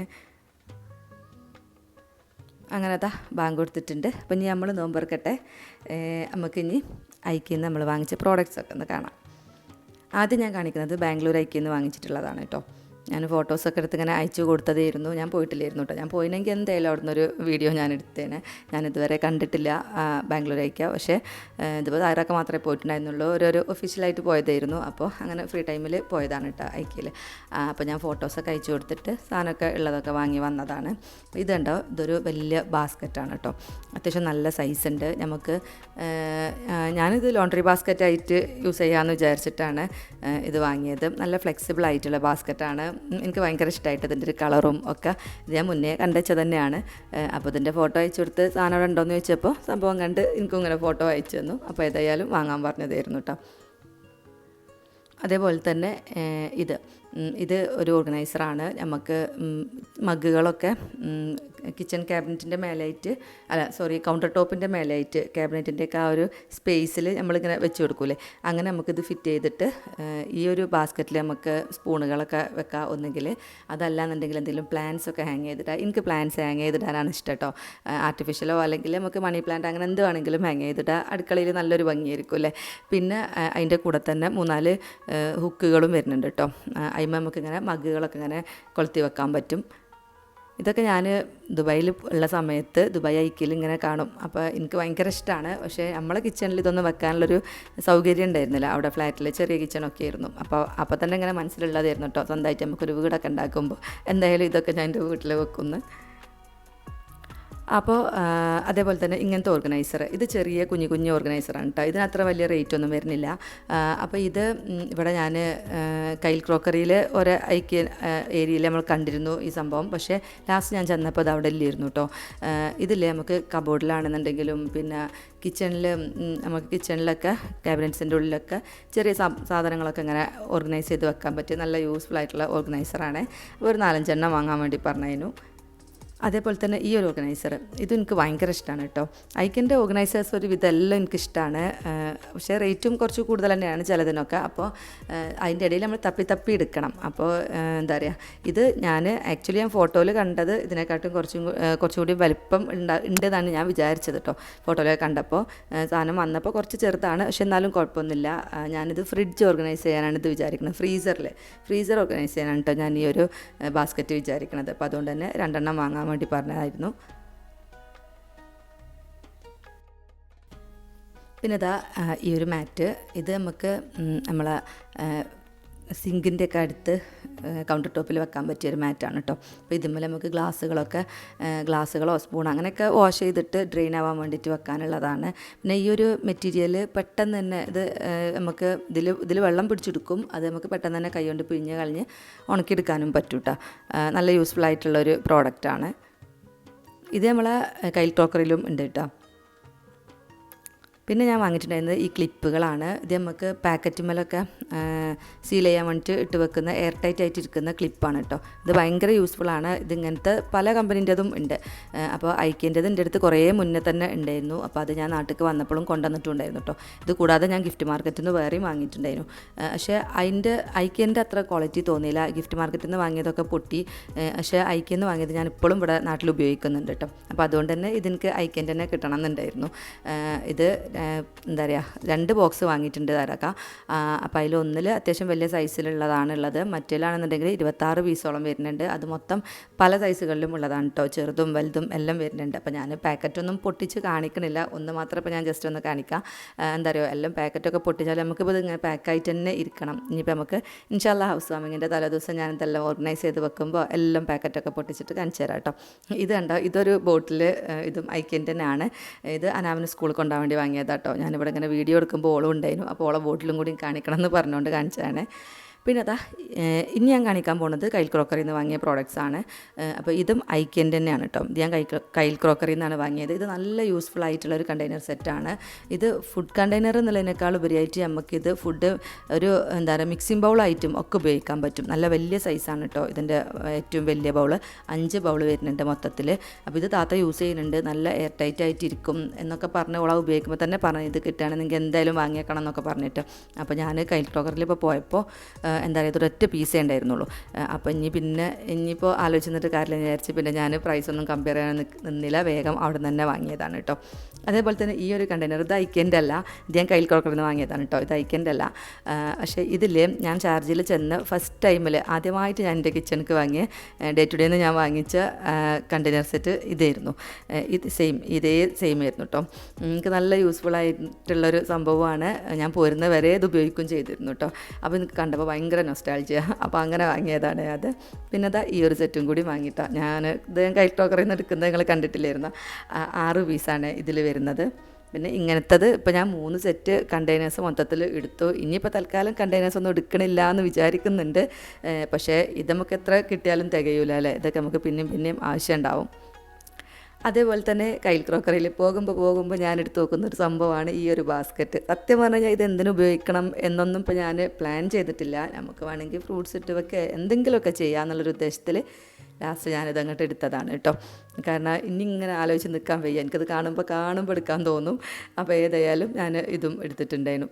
അങ്ങനെ അതാ ബാങ്ക് കൊടുത്തിട്ടുണ്ട്. അപ്പം ഇനി നമ്മൾ നോമ്പുറക്കട്ടെ. നമുക്കിനി ഐക്കിന്ന് നമ്മൾ വാങ്ങിച്ച പ്രോഡക്റ്റ്സ് ഒക്കെ ഒന്ന് കാണാം. ആദ്യം ഞാൻ കാണിക്കുന്നത് ബാംഗ്ലൂർ ഐക്കിന്ന് വാങ്ങിച്ചിട്ടുള്ളതാണ് കേട്ടോ ഞാൻ ഫോട്ടോസൊക്കെ എടുത്ത് ഇങ്ങനെ അയച്ചു കൊടുത്തതായിരുന്നു. ഞാൻ പോയിട്ടില്ലായിരുന്നു കേട്ടോ. ഞാൻ പോയിനെങ്കിൽ എന്തായാലും അവിടെ നിന്നൊരു വീഡിയോ ഞാൻ എടുത്തേനെ. ഞാൻ ഇതുവരെ കണ്ടിട്ടില്ല ബാംഗ്ലൂരേക്ക്. പക്ഷേ ഇതിപ്പോൾ താരൊക്കെ മാത്രമേ പോയിട്ടുണ്ടായിരുന്നുള്ളൂ. ഒരു ഒഫീഷ്യലായിട്ട് പോയതായിരുന്നു. അപ്പോൾ അങ്ങനെ ഫ്രീ ടൈമിൽ പോയതാണ് കേട്ടോ ഐക്കിയിൽ അപ്പോൾ ഞാൻ ഫോട്ടോസൊക്കെ അയച്ചു കൊടുത്തിട്ട് സാധനമൊക്കെ ഉള്ളതൊക്കെ വാങ്ങി വന്നതാണ്. ഇതുണ്ടോ ഇതൊരു വലിയ ബാസ്ക്കറ്റാണ് കേട്ടോ. അത്യാവശ്യം നല്ല സൈസ് ഉണ്ട്. നമുക്ക് ഞാനിത് ലോണ്ടറി ബാസ്ക്കറ്റായിട്ട് യൂസ് ചെയ്യാമെന്ന് വിചാരിച്ചിട്ടാണ് ഇത് വാങ്ങിയത്. നല്ല ഫ്ലെക്സിബിൾ ആയിട്ടുള്ള ബാസ്ക്കറ്റാണ് എനിക്ക് ഭയങ്കര ഇഷ്ടമായിട്ട് ഇതിന്റെ ഒരു കളറും ഒക്കെ ഇത് ഞാൻ മുന്നേ കണ്ടുവച്ച തന്നെയാണ്. അപ്പോൾ ഇതിന്റെ ഫോട്ടോ അയച്ചു കൊടുത്ത് സാധനം അവിടെ ഉണ്ടോയെന്ന് ചോദിച്ചപ്പോൾ സംഭവം കണ്ട് എനിക്കും ഇങ്ങനെ ഫോട്ടോ അയച്ചു തന്നു. അപ്പോൾ ഏതായാലും വാങ്ങാൻ പറഞ്ഞതായിരുന്നു കേട്ടോ അതേപോലെ തന്നെ ഇത്. ഇത് ഒരു ഓർഗനൈസറാണ്. നമുക്ക് മഗ്ഗുകളൊക്കെ കിച്ചൺ ക്യാബിനറ്റിന്റെ മേലായിട്ട് അല്ല സോറി കൗണ്ടർ ടോപ്പിന്റെ മേലായിട്ട് ക്യാബിനറ്റിന്റെയൊക്കെ ആ ഒരു സ്പേസിൽ നമ്മളിങ്ങനെ വെച്ച് കൊടുക്കൂലേ? അങ്ങനെ നമുക്കിത് ഫിറ്റ് ചെയ്തിട്ട് ഈ ഒരു ബാസ്ക്കറ്റിൽ നമുക്ക് സ്പൂണുകളൊക്കെ വെക്കാം ഒന്നുകിൽ അതല്ലാന്നുണ്ടെങ്കിൽ എന്തെങ്കിലും പ്ലാന്റ്സ് ഒക്കെ ഹാങ് ചെയ്തിട്ട് എനിക്ക് പ്ലാന്റ്സ് ഹാങ് ചെയ്തിടാനാണ് ഇഷ്ടം കേട്ടോ ആർട്ടിഫിഷ്യലോ അല്ലെങ്കിൽ നമുക്ക് മണി പ്ലാന്റ് അങ്ങനെ എന്ത് വേണമെങ്കിലും ഹാങ് ചെയ്തിട്ട് അടുക്കളയിൽ നല്ലൊരു ഭംഗിയായിരിക്കും അല്ലേ? പിന്നെ അതിന്റെ കൂടെ തന്നെ മൂന്നാൽ ഹുക്കുകളും വരുന്നുണ്ട് കേട്ടോ അതിമ നമുക്കിങ്ങനെ മഗ്ഗുകളൊക്കെ ഇങ്ങനെ കൊളുത്തി വെക്കാൻ പറ്റും. ഇതൊക്കെ ഞാൻ ദുബായിൽ ഉള്ള സമയത്ത് ദുബായ് ഐക്കിൽ ഇങ്ങനെ കാണും. അപ്പോൾ എനിക്ക് ഭയങ്കര ഇഷ്ടമാണ് പക്ഷേ നമ്മളെ കിച്ചണിൽ ഇതൊന്നും വെക്കാനുള്ളൊരു സൗകര്യം ഉണ്ടായിരുന്നില്ല. അവിടെ ഫ്ലാറ്റിൽ ചെറിയ കിച്ചണൊക്കെ ആയിരുന്നു. അപ്പോൾ അപ്പോൾ തന്നെ ഇങ്ങനെ മനസ്സിലുള്ളതായിരുന്നു കേട്ടോ സ്വന്തമായിട്ട് നമുക്കൊരു വീടൊക്കെ ഉണ്ടാക്കുമ്പോൾ എന്തായാലും ഇതൊക്കെ ഞാൻ എന്റെ വീട്ടിൽ വെക്കുന്നു. അപ്പോൾ അതേപോലെ തന്നെ ഇങ്ങനത്തെ ഓർഗനൈസർ ഇത് ചെറിയ കുഞ്ഞു കുഞ്ഞു ഓർഗനൈസറാണ് കേട്ടോ ഇതിന് അത്ര വലിയ റേറ്റ് ഒന്നും വരുന്നില്ല. അപ്പോൾ ഇത് ഇവിടെ ഞാൻ കയ്യിൽ ക്രോക്കറിയിൽ ഒരു ഐക്യ ഏരിയയിൽ നമ്മൾ കണ്ടിരുന്നു ഈ സംഭവം. പക്ഷേ ലാസ്റ്റ് ഞാൻ ചെന്നപ്പോൾ അത് അവിടെ ഇല്ലായിരുന്നു കേട്ടോ ഇതില്ലേ നമുക്ക് കബോർഡിലാണെന്നുണ്ടെങ്കിലും പിന്നെ കിച്ചണിൽ നമുക്ക് കിച്ചണിലൊക്കെ ക്യാബിനറ്റ്സിന്റെ ഉള്ളിലൊക്കെ ചെറിയ സാധനങ്ങളൊക്കെ ഇങ്ങനെ ഓർഗനൈസ് ചെയ്ത് വെക്കാൻ പറ്റിയ നല്ല യൂസ്ഫുൾ ആയിട്ടുള്ള ഓർഗനൈസറാണ് ഒരു നാലഞ്ചെണ്ണം വാങ്ങാൻ വേണ്ടി പറഞ്ഞതിനു അതേപോലെ തന്നെ ഈ ഒരു ഓർഗനൈസർ ഇത് എനിക്ക് ഭയങ്കര ഇഷ്ടമാണ് കേട്ടോ. ഐക്കന്റെ ഓർഗനൈസേഴ്സ് ഒരു വിധമെല്ലാം എനിക്കിഷ്ടമാണ് പക്ഷേ റേറ്റും കുറച്ച് കൂടുതൽ തന്നെയാണ് ചിലതിനൊക്കെ. അപ്പോൾ അതിന്റെ ഇടയിൽ നമ്മൾ തപ്പി തപ്പി എടുക്കണം. അപ്പോൾ എന്താ പറയുക ഇത് ഞാൻ ആക്ച്വലി ഞാൻ ഫോട്ടോയിൽ കണ്ടത് ഇതിനെക്കാട്ടും കുറച്ചും കുറച്ചുകൂടി വലിപ്പം ഉണ്ടാ ഉണ്ടെന്നാണ് ഞാൻ വിചാരിച്ചത് കേട്ടോ ഫോട്ടോയിൽ കണ്ടപ്പോൾ. സാധനം വന്നപ്പോൾ കുറച്ച് ചെറുതാണ് പക്ഷെ എന്നാലും കുഴപ്പമൊന്നുമില്ല. ഞാനിത് ഫ്രിഡ്ജ് ഓർഗനൈസ് ചെയ്യാനാണ് ഇത് വിചാരിക്കുന്നത്. ഫ്രീസറിൽ ഫ്രീസർ ഓർഗനൈസ് ചെയ്യാനാണ് കേട്ടോ ഞാൻ ഈ ഒരു ബാസ്ക്കറ്റ് വിചാരിക്കുന്നത് അപ്പോൾ അതുകൊണ്ട് തന്നെ രണ്ടെണ്ണം വാങ്ങാൻ വേണ്ടി പറഞ്ഞതായിരുന്നു. പിന്നെ ഇതാ ഈ ഒരു മാറ്റ് ഇത് നമുക്ക് നമ്മളെ സിങ്കിന്റെ ഒക്കെ അടുത്ത് കൗണ്ടർ ടോപ്പിൽ വെക്കാൻ പറ്റിയ ഒരു മാറ്റാണ് കേട്ടോ അപ്പോൾ ഇതുമ്മലെ നമുക്ക് ഗ്ലാസ്സുകളൊക്കെ ഗ്ലാസ്സുകളോ സ്പൂൺ അങ്ങനെയൊക്കെ വാഷ് ചെയ്തിട്ട് ഡ്രെയിൻ ആവാൻ വേണ്ടിയിട്ട് വെക്കാനുള്ളതാണ്. പിന്നെ ഈ ഒരു മെറ്റീരിയൽ പെട്ടെന്ന് തന്നെ ഇത് നമുക്ക് ഇതിൽ ഇതിൽ വെള്ളം പിടിച്ചെടുക്കും. അത് നമുക്ക് പെട്ടെന്ന് തന്നെ കൈകൊണ്ട് പിഴിഞ്ഞ് കളഞ്ഞ് ഉണക്കിയെടുക്കാനും പറ്റും കേട്ടോ നല്ല യൂസ്ഫുൾ ആയിട്ടുള്ളൊരു പ്രോഡക്റ്റാണ് ഇത് നമ്മളെ കയ്യിൽ ടോക്കറിലും ഉണ്ട് കേട്ടോ പിന്നെ ഞാൻ വാങ്ങിയിട്ടുണ്ടായിരുന്നത് ഈ ക്ലിപ്പുകളാണ്. ഇത് നമുക്ക് പാക്കറ്റുമ്മലൊക്കെ സീൽ ചെയ്യാൻ വേണ്ടിയിട്ട് ഇട്ട് വെക്കുന്ന എയർ ടൈറ്റ് ആയിട്ട് ഇരിക്കുന്ന ക്ലിപ്പാണ് കേട്ടോ ഇത് ഭയങ്കര യൂസ്ഫുള്ളാണ് ഇതിങ്ങനത്തെ പല കമ്പനീന്റെതും ഉണ്ട്. അപ്പോൾ ഐക്യന്റെത് എന്റെ അടുത്ത് കുറേ മുന്നേ തന്നെ ഉണ്ടായിരുന്നു അപ്പോൾ അത് ഞാൻ നാട്ടിലേക്ക് വന്നപ്പോഴും കൊണ്ടുവന്നിട്ടുണ്ടായിരുന്നു കേട്ടോ ഇത് കൂടാതെ ഞാൻ ഗിഫ്റ്റ് മാർക്കറ്റിൽ നിന്ന് വേറെയും വാങ്ങിയിട്ടുണ്ടായിരുന്നു. പക്ഷേ അതിന്റെ ഐക്യന്റെ അത്ര ക്വാളിറ്റി തോന്നിയില്ല. ഗിഫ്റ്റ് മാർക്കറ്റിൽ നിന്ന് വാങ്ങിയതൊക്കെ പൊട്ടി. പക്ഷേ ഐക്യം എന്ന് വാങ്ങിയത് ഞാൻ ഇപ്പോഴും ഇവിടെ നാട്ടിൽ ഉപയോഗിക്കുന്നുണ്ട് കേട്ടോ അപ്പോൾ അതുകൊണ്ട് തന്നെ ഇതെനിക്ക് ഐക്യന്റെ തന്നെ കിട്ടണം എന്നുണ്ടായിരുന്നു ഇത് എന്താ പറയുക രണ്ട് ബോക്സ് വാങ്ങിയിട്ടുണ്ട് തരക്ക അപ്പോൾ അതിൽ ഒന്നിൽ അത്യാവശ്യം വലിയ സൈസിലുള്ളതാണ് ഉള്ളത് മറ്റേലാണെന്നുണ്ടെങ്കിൽ ഇരുപത്താറ് പീസോളം വരുന്നുണ്ട്. അത് മൊത്തം പല സൈസുകളിലും ഉള്ളതാണ് കേട്ടോ ചെറുതും വലുതും എല്ലാം വരുന്നുണ്ട്. അപ്പോൾ ഞാൻ പാക്കറ്റൊന്നും പൊട്ടിച്ച് കാണിക്കണില്ല. ഒന്ന് മാത്രം ഇപ്പോൾ ഞാൻ ജസ്റ്റ് ഒന്ന് കാണിക്കാം. എന്താ പറയുക എല്ലാം പാക്കറ്റൊക്കെ പൊട്ടിച്ചാൽ നമുക്കിപ്പോൾ ഇതിങ്ങനെ പാക്കായിട്ട് തന്നെ ഇരിക്കണം. ഇനിയിപ്പോൾ നമുക്ക് ഇൻഷാല്ല ഹൗസ് വാമിങ്ങിന്റെ തലേദിവസം ഞാൻ ഇതെല്ലാം ഓർഗനൈസ് ചെയ്ത് വെക്കുമ്പോൾ എല്ലാം പാക്കറ്റൊക്കെ പൊട്ടിച്ചിട്ട് കാണിച്ചു തരാം കേട്ടോ ഇത് കണ്ടോ ഇതൊരു ബോട്ടിൽ ഇതും ഐക്യന്റെ തന്നെയാണ്. ഇത് അനാമിന് സ്കൂളിൽ കൊണ്ടുപോകാൻ വേണ്ടി വാങ്ങിയതാട്ടോ ഞാനിവിടെ ഇങ്ങനെ വീഡിയോ എടുക്കുമ്പോൾ ഓളും ഉണ്ടായിരുന്നു. അപ്പോൾ ഓളെ ബോട്ടിലും കൂടി കാണിക്കണം എന്ന് പറഞ്ഞുകൊണ്ട് കാണിച്ചതാണ്. പിന്നെ അതാ ഇനി ഞാൻ കാണിക്കാൻ പോകുന്നത് കൈൽ ക്രോക്കറിയിൽ നിന്ന് വാങ്ങിയ പ്രോഡക്റ്റ്സ് ആണ്. അപ്പോൾ ഇതും ഐക്യന്റെ തന്നെയാണ് കേട്ടോ ഇത് ഞാൻ കൈ കൈൽ ക്രോക്കറിയിൽ നിന്നാണ് വാങ്ങിയത്. ഇത് നല്ല യൂസ്ഫുൾ ആയിട്ടുള്ള ഒരു കണ്ടെയ്നർ സെറ്റാണ് ഇത് ഫുഡ് കണ്ടെയ്നർ എന്നുള്ളതിനേക്കാൾ ഉപരിയായിട്ട് നമുക്കിത് ഫുഡ് ഒരു എന്താ പറയുക മിക്സിംഗ് ബൗളായിട്ടും ഒക്കെ ഉപയോഗിക്കാൻ പറ്റും. നല്ല വലിയ സൈസാണ് കേട്ടോ ഇതിന്റെ ഏറ്റവും വലിയ ബൗൾ അഞ്ച് ബൗൾ വരുന്നുണ്ട് മൊത്തത്തിൽ. അപ്പോൾ ഇത് താത്ത യൂസ് ചെയ്യുന്നുണ്ട്. നല്ല എയർ ടൈറ്റ് ആയിട്ട് ഇരിക്കും എന്നൊക്കെ പറഞ്ഞ് ഓള ഉപയോഗിക്കുമ്പോൾ തന്നെ പറഞ്ഞു ഇത് കിട്ടുകയാണെങ്കിൽ എന്തായാലും വാങ്ങിയേക്കണം എന്നൊക്കെ പറഞ്ഞിട്ട്. അപ്പോൾ ഞാൻ കൈൽ ക്രോക്കറിൽ ഇപ്പോൾ പോയപ്പോൾ എന്താ പറയുക ഒരൊറ്റ പീസേ ഉണ്ടായിരുന്നുള്ളൂ. അപ്പോൾ ഇനി പിന്നെ ഇനിയിപ്പോൾ ആലോചിച്ചിട്ട് കാര്യമില്ല വിചാരിച്ച് പിന്നെ ഞാൻ പ്രൈസൊന്നും കമ്പയർ ചെയ്യാൻ നിന്നില്ല. വേഗം അവിടെ നിന്ന് തന്നെ വാങ്ങിയതാണ് കേട്ടോ. അതേപോലെ തന്നെ ഈ ഒരു കണ്ടെയ്നർ ഇത് ഐക്യന്റെ അല്ല. ഇത് ഞാൻ കയ്യിൽ കൊടുക്കുന്ന വാങ്ങിയതാണ് കേട്ടോ ഇത് ഐക്യന്റെ അല്ല. പക്ഷേ ഇതിൽ ഞാൻ ചാർജിൽ ചെന്ന് ഫസ്റ്റ് ടൈമിൽ ആദ്യമായിട്ട് ഞാൻ എന്റെ കിച്ചണിക്ക് വാങ്ങിയ ഡേ ടു ഡേ നിന്ന് ഞാൻ വാങ്ങിച്ച കണ്ടെയ്നർ സെറ്റ് ഇതായിരുന്നു. ഇത് സെയിം ഇതേ സെയിം ആയിരുന്നു കേട്ടോ എനിക്ക് നല്ല യൂസ്ഫുൾ ആയിട്ടുള്ളൊരു സംഭവമാണ്. ഞാൻ പോരുന്ന വരെ ഇത് ഉപയോഗിക്കുകയും ചെയ്തിരുന്നു കേട്ടോ അപ്പോൾ എനിക്ക് കണ്ടപ്പോൾ ഭയങ്കര നൊസ്റ്റാൾജിയ അപ്പോൾ അങ്ങനെ വാങ്ങിയതാണ് അത്. പിന്നെ അതാ ഈ ഒരു സെറ്റും കൂടി വാങ്ങിയിട്ടാണ് ഞാൻ ഇത് കൈ ടോക്കറിൽ നിന്ന് എടുക്കുന്നത് നിങ്ങൾ കണ്ടിട്ടില്ലായിരുന്നു? ആറ് പീസാണ് ഇതിൽ വരുന്നത് പിന്നെ ഇങ്ങനത്തത് ഇപ്പോൾ ഞാൻ മൂന്ന് സെറ്റ് കണ്ടെയ്നേഴ്സ് മൊത്തത്തിൽ എടുത്തു. ഇനിയിപ്പോൾ തൽക്കാലം കണ്ടെയ്നേഴ്സ് ഒന്നും എടുക്കണില്ല എന്ന് വിചാരിക്കുന്നുണ്ട്. പക്ഷേ ഇത് നമുക്ക് എത്ര കിട്ടിയാലും തികയൂല അല്ലേ? ഇതൊക്കെ നമുക്ക് പിന്നെയും പിന്നെയും ആവശ്യം ഉണ്ടാവും. അതേപോലെ തന്നെ കയ്യിൽ ക്രോക്കറിയിൽ പോകുമ്പോൾ പോകുമ്പോൾ ഞാൻ എടുത്ത് നോക്കുന്ന ഒരു സംഭവമാണ് ഈ ഒരു ബാസ്ക്കറ്റ് സത്യം പറഞ്ഞാൽ ഇത് എന്തിനു ഉപയോഗിക്കണം എന്നൊന്നും ഇപ്പോൾ ഞാൻ പ്ലാൻ ചെയ്തിട്ടില്ല. നമുക്ക് വേണമെങ്കിൽ ഫ്രൂട്ട്സ് ഇട്ട് വെക്കുക എന്തെങ്കിലുമൊക്കെ ചെയ്യാമെന്നുള്ളൊരു ഉദ്ദേശത്തിൽ ലാസ്റ്റ് ഞാനിത് അങ്ങോട്ട് എടുത്തതാണ് കേട്ടോ. കാരണം ഇനി ഇങ്ങനെ ആലോചിച്ച് നിൽക്കാൻ വയ്യ. എനിക്കത് കാണുമ്പോൾ കാണുമ്പോൾ എടുക്കാൻ തോന്നും. അപ്പോൾ ഏതായാലും ഞാൻ ഇതും എടുത്തിട്ടുണ്ടായിരുന്നു.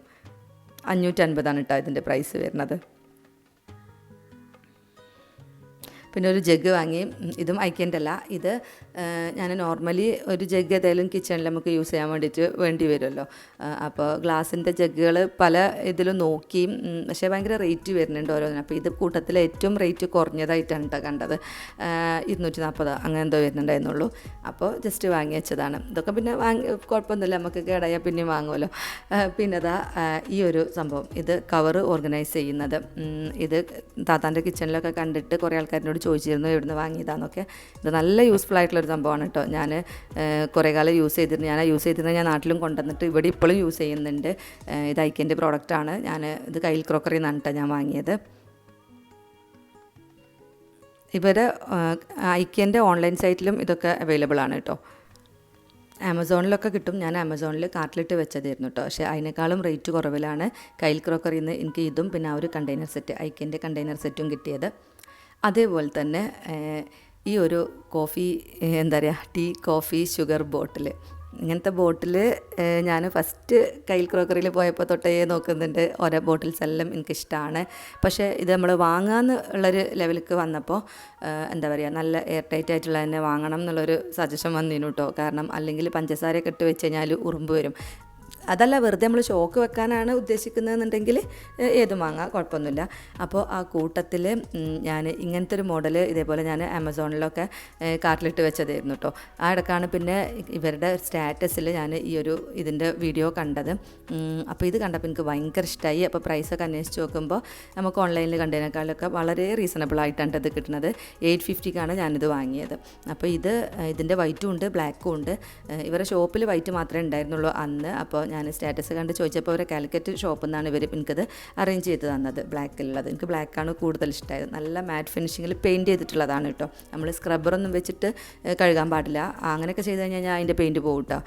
അഞ്ഞൂറ്റൻപതാണ് കേട്ടോ ഇതിന്റെ പ്രൈസ് വരുന്നത്. പിന്നെ ഒരു ജഗ് വാങ്ങി. ഇതും ഐക്യന്റെ ഇത് ഞാൻ നോർമലി ഒരു ജഗ് ഏതായാലും കിച്ചണിൽ നമുക്ക് യൂസ് ചെയ്യാൻ വേണ്ടിയിട്ട് വേണ്ടി വരുമല്ലോ. അപ്പോൾ ഗ്ലാസിന്റെ ജഗ്ഗുകൾ പല ഇതിലും നോക്കി പക്ഷേ ഭയങ്കര റേറ്റ് വരുന്നുണ്ട് ഓരോന്നിനും. അപ്പോൾ ഇത് കൂട്ടത്തിൽ ഏറ്റവും റേറ്റ് കുറഞ്ഞതായിട്ടാണ് കേട്ടോ കണ്ടത്. ഇരുന്നൂറ്റി നാൽപ്പത് അങ്ങനെ എന്തോ വരുന്നുണ്ടായിരുന്നുള്ളൂ. അപ്പോൾ ജസ്റ്റ് വാങ്ങി വെച്ചതാണ്. ഇതൊക്കെ പിന്നെ വാങ്ങി കുഴപ്പമൊന്നുമില്ല. നമുക്ക് കേടായാൽ പിന്നെയും വാങ്ങുമല്ലോ. പിന്നെ അതാ ഈ ഒരു സംഭവം. ഇത് കവറ് ഓർഗനൈസ് ചെയ്യുന്നത്. ഇത് താത്താന്റെ കിച്ചണിലൊക്കെ കണ്ടിട്ട് കുറേ ആൾക്കാരിനോട് ചോദിച്ചിരുന്നു എവിടുന്ന് വാങ്ങിയതാന്നൊക്കെ. ഇത് നല്ല യൂസ്ഫുൾ ആയിട്ടുള്ളൊരു സംഭവമാണ് കേട്ടോ ഞാൻ കുറേ കാലം യൂസ് ചെയ്തിരുന്നു ഞാൻ യൂസ് ചെയ്തിരുന്നത് ഞാൻ നാട്ടിലും കൊണ്ടുവന്നിട്ട് ഇവിടെ ഇപ്പോഴും യൂസ് ചെയ്യുന്നുണ്ട്. ഇത് ഐക്യന്റെ പ്രോഡക്റ്റാണ് ഞാൻ ഇത് കയ്യിൽ ക്രോക്കറി എന്നാണ് കേട്ടോ ഞാൻ വാങ്ങിയത്. ഇവരെ ഐക്യന്റെ ഓൺലൈൻ സൈറ്റിലും ഇതൊക്കെ അവൈലബിൾ ആണ് കേട്ടോ ആമസോണിലൊക്കെ കിട്ടും. ഞാൻ ആമസോണിൽ കാർട്ടിലിട്ട് വെച്ചതായിരുന്നു കേട്ടോ പക്ഷേ അതിനേക്കാളും റേറ്റ് കുറവിലാണ് കയ്യിൽ ക്രോക്കറിയിൽ നിന്ന് എനിക്ക് ഇതും പിന്നെ ആ ഒരു കണ്ടെയ്നർ സെറ്റ് ഐക്യന്റെ കണ്ടെയ്നർ സെറ്റും കിട്ടിയത്. അതേപോലെ തന്നെ ഈ ഒരു കോഫി എന്താ പറയുക ടീ കോഫി ഷുഗർ ബോട്ടിൽ. ഇങ്ങനത്തെ ബോട്ടിൽ ഞാൻ ഫസ്റ്റ് കയ്യിൽ ക്രോക്കറിയിൽ പോയപ്പോൾ തൊട്ടേ നോക്കുന്നുണ്ട്. ഓരോ ബോട്ടിൽസ് എല്ലാം എനിക്കിഷ്ടമാണ് പക്ഷേ ഇത് നമ്മൾ വാങ്ങാമെന്ന് ഉള്ളൊരു ലെവലിലേക്ക് വന്നപ്പോൾ എന്താ പറയുക നല്ല എയർ ടൈറ്റ് ആയിട്ടുള്ള തന്നെ വാങ്ങണം എന്നുള്ളൊരു സജഷൻ വന്നിരുന്നു കേട്ടോ. കാരണം അല്ലെങ്കിൽ പഞ്ചസാരയൊക്കെ ഇട്ട് വെച്ച് കഴിഞ്ഞാൽ ഉറുമ്പ് വരും. അതല്ല വെറുതെ നമ്മൾ ഷോക്ക് വെക്കാനാണ് ഉദ്ദേശിക്കുന്നതെന്നുണ്ടെങ്കിൽ ഏത് വാങ്ങാം കുഴപ്പമൊന്നുമില്ല. അപ്പോൾ ആ കൂട്ടത്തിൽ ഞാൻ ഇങ്ങനത്തെ ഒരു മോഡൽ ഇതേപോലെ ഞാൻ ആമസോണിലൊക്കെ കാർട്ടിലിട്ട് വെച്ചതായിരുന്നു കേട്ടോ ആ ഇടക്കാണ് പിന്നെ ഇവരുടെ സ്റ്റാറ്റസിൽ ഞാൻ ഈ ഒരു ഇതിന്റെ വീഡിയോ കണ്ടത്. അപ്പോൾ ഇത് കണ്ടപ്പോൾ എനിക്ക് ഭയങ്കര ഇഷ്ടമായി അപ്പോൾ പ്രൈസൊക്കെ അന്വേഷിച്ച് നോക്കുമ്പോൾ നമുക്ക് ഓൺലൈനിൽ കണ്ടതിനേക്കാളൊക്കെ വളരെ റീസണബിൾ ആയിട്ടാണ് ഇത് കിട്ടുന്നത്. എയ്റ്റ് ഫിഫ്റ്റിക്കാണ് ഞാനിത് വാങ്ങിയത്. അപ്പോൾ ഇത് ഇതിന്റെ വൈറ്റും ഉണ്ട് ബ്ലാക്കും ഉണ്ട്. ഇവരുടെ ഷോപ്പിൽ വൈറ്റ് മാത്രമേ ഉണ്ടായിരുന്നുള്ളൂ അന്ന്. അപ്പോൾ ഞാൻ ഞാൻ സ്റ്റാറ്റസ് കണ്ട് ചോദിച്ചപ്പോൾ അവരെ കാലിക്കറ്റ് ഷോപ്പിൽ നിന്നാണ് ഇവർ എനിക്കത് അറേഞ്ച് ചെയ്ത് തന്നത്. ബ്ലാക്കിലുള്ളത് എനിക്ക് ബ്ലാക്കാണ് കൂടുതൽ ഇഷ്ടമായത് നല്ല മാറ്റ് ഫിനിഷിങ്ങിൽ പെയിന്റ് ചെയ്തിട്ടുള്ളതാണ് കേട്ടോ. നമ്മൾ സ്ക്രബ്ബറൊന്നും വെച്ചിട്ട് കഴുകാൻ പാടില്ല. അങ്ങനെയൊക്കെ ചെയ്ത് കഴിഞ്ഞാൽ ഞാൻ അതിന്റെ പെയിന്റ് പോകും കേട്ടോ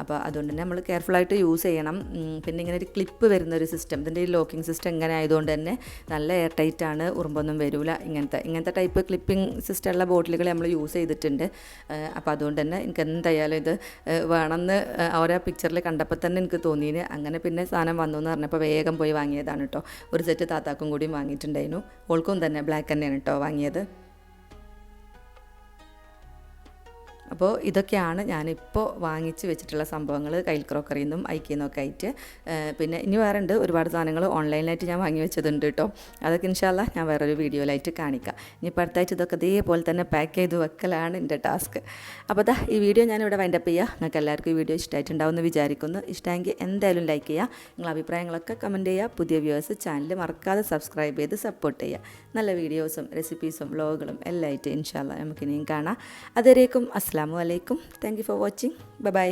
അപ്പോൾ അതുകൊണ്ട് തന്നെ നമ്മൾ കെയർഫുള്ളായിട്ട് യൂസ് ചെയ്യണം. പിന്നെ ഇങ്ങനെ ഒരു ക്ലിപ്പ് വരുന്ന ഒരു സിസ്റ്റം ഇതിന്റെ ഈ ലോക്കിംഗ് സിസ്റ്റം ഇങ്ങനെ ആയതുകൊണ്ട് തന്നെ നല്ല എയർ ടൈറ്റ് ആണ്. ഉറുമ്പൊന്നും വരില്ല ഇങ്ങനത്തെ ഇങ്ങനത്തെ ടൈപ്പ് ക്ലിപ്പിംഗ് സിസ്റ്റം ഉള്ള ബോട്ടിലുകൾ നമ്മൾ യൂസ് ചെയ്തിട്ടുണ്ട്. അപ്പോൾ അതുകൊണ്ട് തന്നെ എനിക്ക് എന്തായാലും ഇത് വേണമെന്ന് ഓരോ പിക്ചറിൽ കണ്ടപ്പോൾ തന്നെ എനിക്ക് തോന്നിയിന്. അങ്ങനെ പിന്നെ സാധനം വന്നു എന്ന് പറഞ്ഞപ്പോൾ വേഗം പോയി വാങ്ങിയതാണ് കേട്ടോ ഒരു സെറ്റ് താത്താക്കും കൂടിയും വാങ്ങിയിട്ടുണ്ടായിരുന്നു. ഓൾക്കും തന്നെ ബ്ലാക്ക് തന്നെയാണ് കേട്ടോ വാങ്ങിയത്. അപ്പോൾ ഇതൊക്കെയാണ് ഞാനിപ്പോൾ വാങ്ങിച്ച് വെച്ചിട്ടുള്ള സംഭവങ്ങൾ കയ്യിൽ ക്രോക്കറിയിൽ നിന്നും ഐക്കിയിൽ നിന്നൊക്കെ ആയിട്ട് പിന്നെ ഇനി വേറെ ഉണ്ട്. ഒരുപാട് സാധനങ്ങൾ ഓൺലൈനായിട്ട് ഞാൻ വാങ്ങി വെച്ചതുണ്ട് കേട്ടോ. അതൊക്കെ ഇൻഷാല്ല ഞാൻ വേറൊരു വീഡിയോയിലായിട്ട് കാണിക്കാം. ഇനി അടുത്തായിട്ട് ഇതൊക്കെ ഇതേപോലെ തന്നെ പാക്ക് ചെയ്ത് വെക്കലാണ് എന്റെ ടാസ്ക്. അപ്പോൾ ദാ ഈ വീഡിയോ ഞാനിവിടെ വൈൻഡപ്പ് ചെയ്യുക നിങ്ങൾക്ക് എല്ലാവർക്കും ഈ വീഡിയോ ഇഷ്ടമായിട്ടുണ്ടാവും എന്ന് വിചാരിക്കുന്നു. ഇഷ്ടമെങ്കിൽ എന്തായാലും ലൈക്ക് ചെയ്യുക. നിങ്ങളുടെ അഭിപ്രായങ്ങളൊക്കെ കമന്റ് ചെയ്യുക. പുതിയ വ്യൂവേഴ്സ് ചാനൽ മറക്കാതെ സബ്സ്ക്രൈബ് ചെയ്ത് സപ്പോർട്ട് ചെയ്യുക. നല്ല വീഡിയോസും റെസിപ്പീസും വ്ളോഗുകളും എല്ലാം ആയിട്ട് ഇൻഷാല്ല നമുക്കിനിയും കാണാം. അതുവരേക്കും അസ്സാം വലൈക്കും thank you for watching bye bye